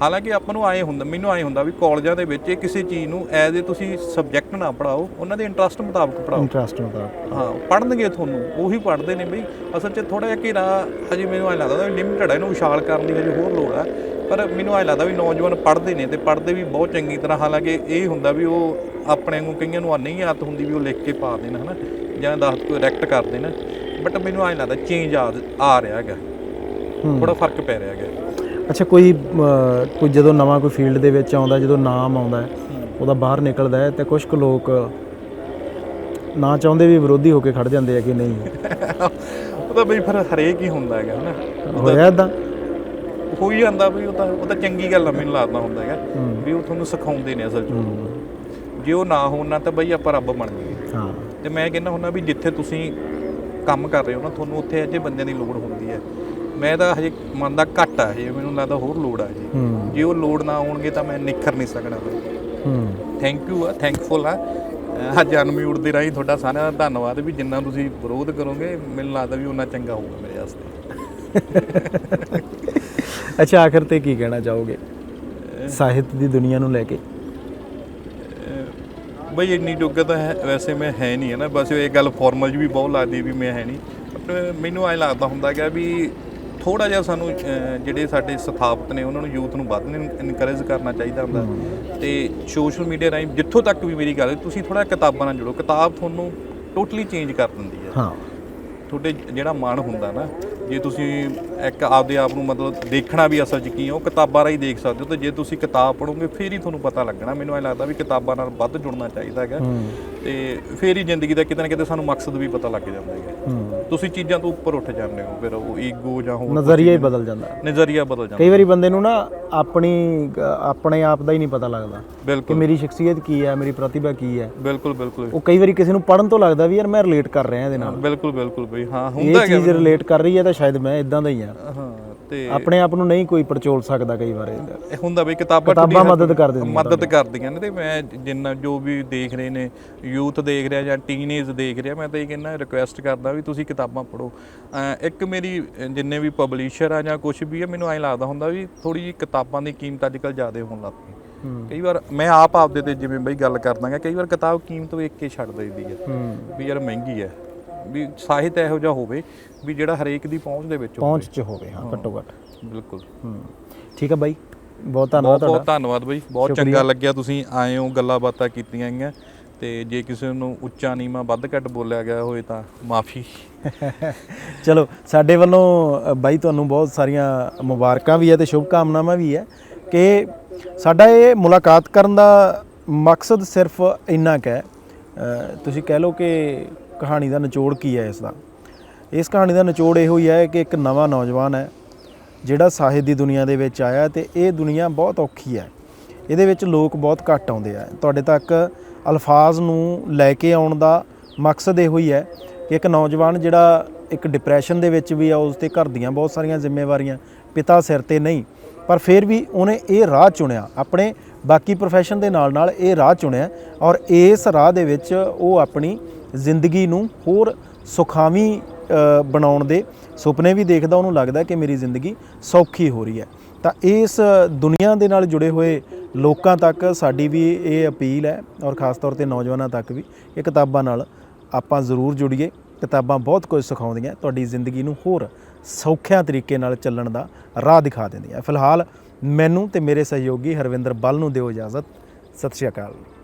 ਹਾਲਾਂਕਿ ਆਪਾਂ ਨੂੰ ਆਏ ਹੁੰਦਾ ਮੈਨੂੰ ਆਏ ਹੁੰਦਾ ਵੀ ਕਾਲਜਾਂ ਦੇ ਵਿੱਚ ਇਹ ਕਿਸੇ ਚੀਜ਼ ਨੂੰ ਐਜ਼ ਏ ਤੁਸੀਂ ਸਬਜੈਕਟ ਨਾ ਪੜਾਓ ਉਹਨਾਂ ਦੇ ਇੰਟਰਸਟ ਮੁਤਾਬਕ ਪੜਾਓ ਇੰਟਰਸਟ ਹੁੰਦਾ ਹਾਂ ਪੜਨਗੇ ਤੁਹਾਨੂੰ ਉਹੀ ਪੜਦੇ ਨੇ ਬਈ। ਅਸਲ 'ਚ ਥੋੜਾ ਜਿਹਾ ਘੇਰਾ ਹਜੇ ਮੈਨੂੰ ਐ ਲੱਗਦਾ ਲਿਮਿਟਡ ਹੈ ਇਹਨੂੰ ਵਿਸ਼ਾਲ ਕਰਨ ਦੀ ਹਜੇ ਹੋਰ ਲੋੜ ਹੈ ਪਰ ਮੈਨੂੰ ਐ ਲੱਗਦਾ ਵੀ ਨੌਜਵਾਨ ਪੜਦੇ ਨੇ ਤੇ ਪੜਦੇ ਵੀ ਬਹੁਤ ਚੰਗੀ ਤਰ੍ਹਾਂ ਹਾਲਾਂਕਿ ਇਹ ਹੁੰਦਾ ਵੀ ਉਹ ਆਪਣੇ ਨੂੰ ਕਈਆਂ ਨੂੰ ਨਹੀਂ ਆਦਤ ਹੁੰਦੀ ਵੀ ਉਹ ਲਿਖ ਕੇ ਪਾ ਦੇਣ ਹਨਾ ਜਾਂ ਦੱਸ ਕੋਈ ਰੈਕਟ ਕਰ ਦੇਣ ਬਟ ਮੈਨੂੰ ਐ ਲੱਗਦਾ ਚੇਂਜ ਆ ਆ ਰਿਹਾ ਹੈਗਾ। ਥੋੜਾ ਫ਼ਰਕ ਪੈ ਰਿਹਾ ਹੈਗਾ। ਅੱਛਾ ਕੋਈ ਕੋਈ ਜਦੋਂ ਨਵਾਂ ਕੋਈ ਫੀਲਡ ਦੇ ਵਿੱਚ ਆਉਂਦਾ ਜਦੋਂ ਨਾਮ ਆਉਂਦਾ ਉਹਦਾ ਬਾਹਰ ਨਿਕਲਦਾ ਹੈ ਤੇ ਕੁਝ ਕੁ ਲੋਕ ਨਾ ਚਾਹੁੰਦੇ ਵੀ ਵਿਰੋਧੀ ਹੋ ਕੇ ਖੜ ਜਾਂਦੇ ਆ ਕਿ ਨਹੀਂ। ਉਹ ਤਾਂ ਬਈ ਫਿਰ ਹਰੇਕ ਹੀ ਹੁੰਦਾ ਹੈਗਾ ਹਨਾ। ਹੋਇਆ ਇਦਾਂ ਹੋ ਹੀ ਜਾਂਦਾ ਵੀ ਉਹ ਤਾਂ ਉਹ ਤਾਂ ਚੰਗੀ ਗੱਲ ਆ ਮੈਨੂੰ ਲੱਗਦਾ ਹੁੰਦਾ ਹੈਗਾ ਵੀ ਉਹ ਤੁਹਾਨੂੰ ਸਿਖਾਉਂਦੇ ਨੇ ਅਸਲ 'ਚ। ਜੇ ਉਹ ਨਾ ਹੋਣ ਤਾਂ ਬਈ ਆਪਾਂ ਰੱਬ ਬਣ ਗਏ ਹਾਂ। ਤੇ ਮੈਂ ਕਹਿੰਦਾ ਹੁੰਦਾ ਵੀ ਜਿੱਥੇ ਤੁਸੀਂ ਕੰਮ ਕਰ ਰਹੇ ਹੋ ਨਾ ਤੁਹਾਨੂੰ ਉੱਥੇ ਅਜੇ ਬੰਦਿਆਂ ਦੀ ਲੋੜ ਹੁੰਦੀ ਹੈ। ਮੈਂ ਤਾਂ ਹਜੇ ਮੰਨਦਾ ਘੱਟ ਆ ਹਜੇ ਮੈਨੂੰ ਲੱਗਦਾ ਹੋਰ ਲੋੜ ਆ ਜੀ ਜੇ ਉਹ ਲੋੜ ਨਾ ਹੋਣਗੇ ਤਾਂ ਮੈਂ ਨਿਖਰ ਨਹੀਂ ਸਕਣਾ ਬਈ। ਹੂੰ। ਥੈਂਕ ਯੂ ਆ ਥੈਂਕਫੁਲ ਆ। ਅੱਜ ਅਨਮਿਊਟ ਦੇ ਰਾਹੀਂ ਤੁਹਾਡਾ ਸਾਰਿਆਂ ਦਾ ਧੰਨਵਾਦ ਵੀ ਜਿੰਨਾ ਤੁਸੀਂ ਵਿਰੋਧ ਕਰੋਗੇ ਮੈਨੂੰ ਲੱਗਦਾ ਵੀ ਉਹਨਾਂ ਚੰਗਾ ਹੋਊਗਾ ਮੇਰੇ ਵਾਸਤੇ। ਅੱਛਾ ਆਖਰ ਤੇ ਕੀ ਕਹਿਣਾ ਚਾਹੋਗੇ? ਸਾਹਿਤ ਦੀ ਦੁਨੀਆ ਨੂੰ ਲੈ ਕੇ। ਬਈ ਇੰਨੀ ਜੋਗਾ ਤਾਂ ਹੈ ਵੈਸੇ ਮੈਂ ਹੈ ਨਹੀਂ ਹੈ ਨਾ? ਬਸ ਇਹ ਗੱਲ ਫਾਰਮਲ ਜੀ ਵੀ ਬਹੁਤ ਲੱਗਦੀ ਵੀ ਮੈਂ ਹੈ ਨਹੀਂ। ਪਰ ਮੈਨੂੰ ਐਂ ਲੱਗਦਾ ਹੁੰਦਾ ਕਿ ਵੀ ਥੋੜਾ ਜਿਹਾ ਸਾਨੂੰ ਜਿਹੜੇ ਸਾਡੇ ਸਥਾਪਤ ਨੇ ਉਹਨਾਂ ਨੂੰ ਯੂਥ ਨੂੰ ਵੱਧ ਇਨਕਰੇਜ ਕਰਨਾ ਚਾਹੀਦਾ ਹੁੰਦਾ। ਤੇ ਸੋਸ਼ਲ ਮੀਡੀਆ ਰਾਹੀਂ ਜਿੱਥੋਂ ਤੱਕ ਵੀ ਮੇਰੀ ਗੱਲ ਤੁਸੀਂ ਥੋੜਾ ਕਿਤਾਬਾਂ ਨਾਲ ਜੁੜੋ। ਕਿਤਾਬ ਤੁਹਾਨੂੰ ਟੋਟਲੀ ਚੇਂਜ ਕਰ ਦਿੰਦੀ ਹੈ। ਹਾਂ। ਤੁਹਾਡੇ ਜਿਹੜਾ ਮਨ ਹੁੰਦਾ ਨਾ ਜੇ ਤੁਸੀਂ ਇੱਕ ਆਪਦੇ ਆਪ ਨੂੰ ਮਤਲਬ ਦੇਖਣਾ ਵੀ ਅਸਲ 'ਚ ਕੀ ਹੈ ਉਹ ਕਿਤਾਬਾਂ ਰਾਹੀਂ ਦੇਖ ਸਕਦੇ ਹੋ ਤੇ ਜੇ ਤੁਸੀਂ ਕਿਤਾਬ ਪੜ੍ਹੋਗੇ ਫੇਰ ਹੀ ਤੁਹਾਨੂੰ ਪਤਾ ਲੱਗਣਾ। ਮੈਨੂੰ ਐ ਲੱਗਦਾ ਵੀ ਕਿਤਾਬਾਂ ਨਾਲ ਵੱਧ ਜੁੜਨਾ ਚਾਹੀਦਾ ਹੈਗਾ। ਤੇ ਫੇਰ ਹੀ ਜ਼ਿੰਦਗੀ ਦਾ ਕਿਤੇ ਨਾ ਕਿਤੇ ਸਾਨੂੰ ਮਕਸਦ ਵੀ ਪਤਾ ਲੱਗ ਜਾਂਦਾ ਹੈਗਾ। ਹੂੰ। ਤੁਸੀਂ ਚੀਜ਼ਾਂ ਤੋਂ ਉੱਪਰ ਉੱਠ ਜਾਂਦੇ ਹੋ ਫਿਰ ਉਹ ਈਗੋ ਜਾਂ ਹੋਰ ਨਜ਼ਰੀਆ ਹੀ ਬਦਲ ਜਾਂਦਾ। ਨਜ਼ਰੀਆ ਬਦਲ ਜਾਂਦਾ। ਕਈ ਵਾਰੀ ਬੰਦੇ ਨੂੰ ਨਾ ਆਪਣੀ ਆਪਣੇ ਆਪ ਦਾ ਹੀ ਨਹੀਂ ਪਤਾ ਲੱਗਦਾ ਕਿ ਮੇਰੀ ਸ਼ਖਸੀਅਤ ਕੀ ਹੈ ਮੇਰੀ ਪ੍ਰਤਿਭਾ ਕੀ ਹੈ। ਬਿਲਕੁਲ ਬਿਲਕੁਲ। ਉਹ ਕਈ ਵਾਰੀ ਕਿਸੇ ਨੂੰ ਪੜਨ ਤੋਂ ਲੱਗਦਾ ਵੀ ਯਾਰ ਮੈਂ ਰਿਲੇਟ ਕਰ ਰਿਹਾ ਇਹਦੇ ਨਾਲ। ਬਿਲਕੁਲ ਬਿਲਕੁਲ ਬਈ ਹਾਂ ਇਹ ਹੁੰਦਾ ਹੈਗਾ ਚੀਜ਼ ਰਿਲੇਟ ਕਰ ਰਹੀ ਹੈ ਤਾਂ ਸ਼ਾਇਦ ਮੈਂ ਇਦਾਂ ਦਾ ਹੀ ਆ ਹਾਂ। ਤੇ ਆਪਣੇ ਆਪ ਨੂੰ ਨਹੀਂ ਕੋਈ ਪਰਚੋਲ ਸਕਦਾ ਕਈ ਵਾਰ। ਇਹ ਹੁੰਦਾ ਬਈ ਕਿਤਾਬਾਂ ਕਿਤਾਬਾਂ ਮਦਦ ਕਰ ਦਿੰਦੀਆਂ ਮਦਦ ਕਰਦੀਆਂ ਨੇ ਤੇ ਮੈਂ ਜਿੰਨਾ ਜੋ ਵੀ ਦੇਖ ਰਹੇ ਨੇ ਯੂਥ ਦੇਖ ਰਿਹਾ ਜਾਂ ਟੀਨੇਜ ਦੇਖ ਰਿਹਾ ਮੈਂ ਤਾਂ ਇਹ ਕਹਿੰਦਾ ਰਿਕੁਐਸਟ ਕਰਦਾ ਵੀ ਤੁਸੀਂ ਕਿਤਾਬਾਂ ਅਹ ਇੱਕ ਮੇਰੀ ਜਿੰਨੇ ਵੀ ਪਬਲਿਸ਼ਰ ਆ ਜਾਂ ਕੁਝ ਵੀ ਆ ਮੈਨੂੰ ਐਂ ਲੱਗਦਾ ਹੁੰਦਾ ਵੀ ਥੋੜੀ ਜਿਹੀ ਕਿਤਾਬਾਂ ਦੀ ਕੀਮਤ ਅੱਜ ਕੱਲ੍ਹ ਜ਼ਿਆਦਾ ਹੋਣ ਲੱਗ ਪਈ। ਕਈ ਵਾਰ ਮੈਂ ਆਪ ਆਪਦੇ ਤੇ ਜਿਵੇਂ ਬਈ ਗੱਲ ਕਰਦਾਗਾ ਕਈ ਵਾਰ ਕਿਤਾਬ ਕੀਮਤ ਵੇਖ ਕੇ ਛੱਡ ਦਈਦੀ ਹੂੰ। ਵੀ ਯਾਰ ਮਹਿੰਗੀ ਹੈ। ਵੀ ਸਾਹਿਤ ਇਹੋ ਜਿਹਾ ਹੋਵੇ ਵੀ ਜਿਹੜਾ ਹਰੇਕ ਦੀ ਪਹੁੰਚ ਦੇ ਵਿੱਚ ਹੋਵੇ। ਪਹੁੰਚ ਚ ਹੋਵੇ ਹਾਂ ਘੱਟੋ ਘੱਟ ਬਿਲਕੁਲ। ਹੂੰ। ਠੀਕ ਹੈ ਬਾਈ ਬਹੁਤ ਧੰਨਵਾਦ ਬਹੁਤ ਤੁਹਾਡਾ। ਧੰਨਵਾਦ ਬਈ ਬਹੁਤ ਚੰਗਾ ਲੱਗਿਆ ਤੁਸੀਂ ਆਏ ਹੋ ਗੱਲਾਂ ਬਾਤਾਂ ਕੀਤੀਆਂ ਗਈਆਂ। ਤੇ ਜੇ ਕਿਸੇ ਨੂੰ ਉੱਚਾ ਨੀਵਾਂ ਵੱਧ ਘੱਟ ਬੋਲਿਆ ਗਿਆ ਹੋਵੇ ਤਾਂ ਮਾਫੀ। ਚਲੋ ਸਾਡੇ ਵੱਲੋਂ ਅ, ਬਾਈ ਤੁਹਾਨੂੰ ਬਹੁਤ ਸਾਰੀਆਂ ਮੁਬਾਰਕਾਂ ਵੀ ਹੈ ਤੇ ਸ਼ੁਭ ਕਾਮਨਾਵਾਂ ਵੀ ਹੈ ਕਿ ਸਾਡਾ ਇਹ ਮੁਲਾਕਾਤ ਕਰਨ ਦਾ ਮਕਸਦ ਸਿਰਫ ਇੰਨਾ ਕੁ ਹੈ। ਅ, ਤੁਸੀਂ ਕਹਿ ਲਓ ਕਿ ਕਹਾਣੀ ਦਾ ਨਿਚੋੜ ਕੀ ਹੈ ਇਸ ਦਾ? ਇਸ ਕਹਾਣੀ ਦਾ ਨਿਚੋੜ ਇਹੋ ਹੀ ਹੈ ਕਿ ਇੱਕ ਨਵਾਂ ਨੌਜਵਾਨ ਹੈ, ਜਿਹੜਾ ਸਾਹਿਤ ਦੀ ਦੁਨੀਆ ਦੇ ਵਿੱਚ ਆਇਆ ਤੇ ਇਹ ਦੁਨੀਆ ਬਹੁਤ ਔਖੀ ਹੈ। ਇਹਦੇ ਵਿੱਚ ਲੋਕ ਬਹੁਤ ਘੱਟ ਆਉਂਦੇ ਆ। ਤੁਹਾਡੇ ਤੱਕ ਅਲਫਾਜ਼ ਨੂੰ ਲੈ ਕੇ ਆਉਣ ਦਾ ਮਕਸਦ ਇਹੋ ਹੀ ਹੈ ਕਿ ਇੱਕ ਨੌਜਵਾਨ ਜਿਹੜਾ ਇੱਕ ਡਿਪਰੈਸ਼ਨ ਦੇ ਵਿੱਚ ਵੀ ਆ, ਉਸ ਤੇ ਘਰ ਦੀਆਂ ਬਹੁਤ ਸਾਰੀਆਂ ਜ਼ਿੰਮੇਵਾਰੀਆਂ ਪਿਤਾ ਸਿਰ ਤੇ ਨਹੀਂ, ਪਰ ਫਿਰ ਵੀ ਉਹਨੇ ਇਹ ਰਾਹ ਚੁਣਿਆ। ਆਪਣੇ ਬਾਕੀ ਪ੍ਰੋਫੈਸ਼ਨ ਦੇ ਨਾਲ ਨਾਲ ਇਹ ਰਾਹ ਚੁਣਿਆ ਔਰ ਇਸ ਰਾਹ ਦੇ ਵਿੱਚ ਉਹ ਆਪਣੀ ਜ਼ਿੰਦਗੀ ਨੂੰ ਹੋਰ ਸੁਖਾਵੀਂ ਬਣਾਉਣ ਦੇ ਸੁਪਨੇ ਵੀ ਦੇਖਦਾ, ਉਹਨੂੰ ਲੱਗਦਾ ਕਿ ਮੇਰੀ ਜ਼ਿੰਦਗੀ ਸੌਖੀ ਹੋ ਰਹੀ ਹੈ। ਤਾਂ ਇਸ ਦੁਨੀਆ ਦੇ ਨਾਲ ਜੁੜੇ ਹੋਏ ਲੋਕਾਂ ਤੱਕ ਸਾਡੀ ਵੀ ਇਹ ਅਪੀਲ ਹੈ ਔਰ ਖਾਸ ਤੌਰ ਤੇ ਨੌਜਵਾਨਾਂ ਤੱਕ ਵੀ ਇਹ ਕਿਤਾਬਾਂ ਨਾਲ ਆਪਾਂ ਜ਼ਰੂਰ ਜੁੜੀਏ। ਕਿਤਾਬਾਂ ਬਹੁਤ ਕੁਝ ਸਿਖਾਉਂਦੀਆਂ, ਤੁਹਾਡੀ ਜ਼ਿੰਦਗੀ ਨੂੰ ਹੋਰ ਸੌਖਿਆਂ ਤਰੀਕੇ ਨਾਲ ਚੱਲਣ ਦਾ ਰਾਹ ਦਿਖਾ ਦਿੰਦੀਆਂ। ਫਿਲਹਾਲ ਮੈਨੂੰ ਤੇ ਮੇਰੇ ਸਹਿਯੋਗੀ ਹਰਵਿੰਦਰ ਬੱਲ ਨੂੰ ਦਿਓ ਇਜਾਜ਼ਤ। ਸਤਿ ਸ਼੍ਰੀ ਅਕਾਲ।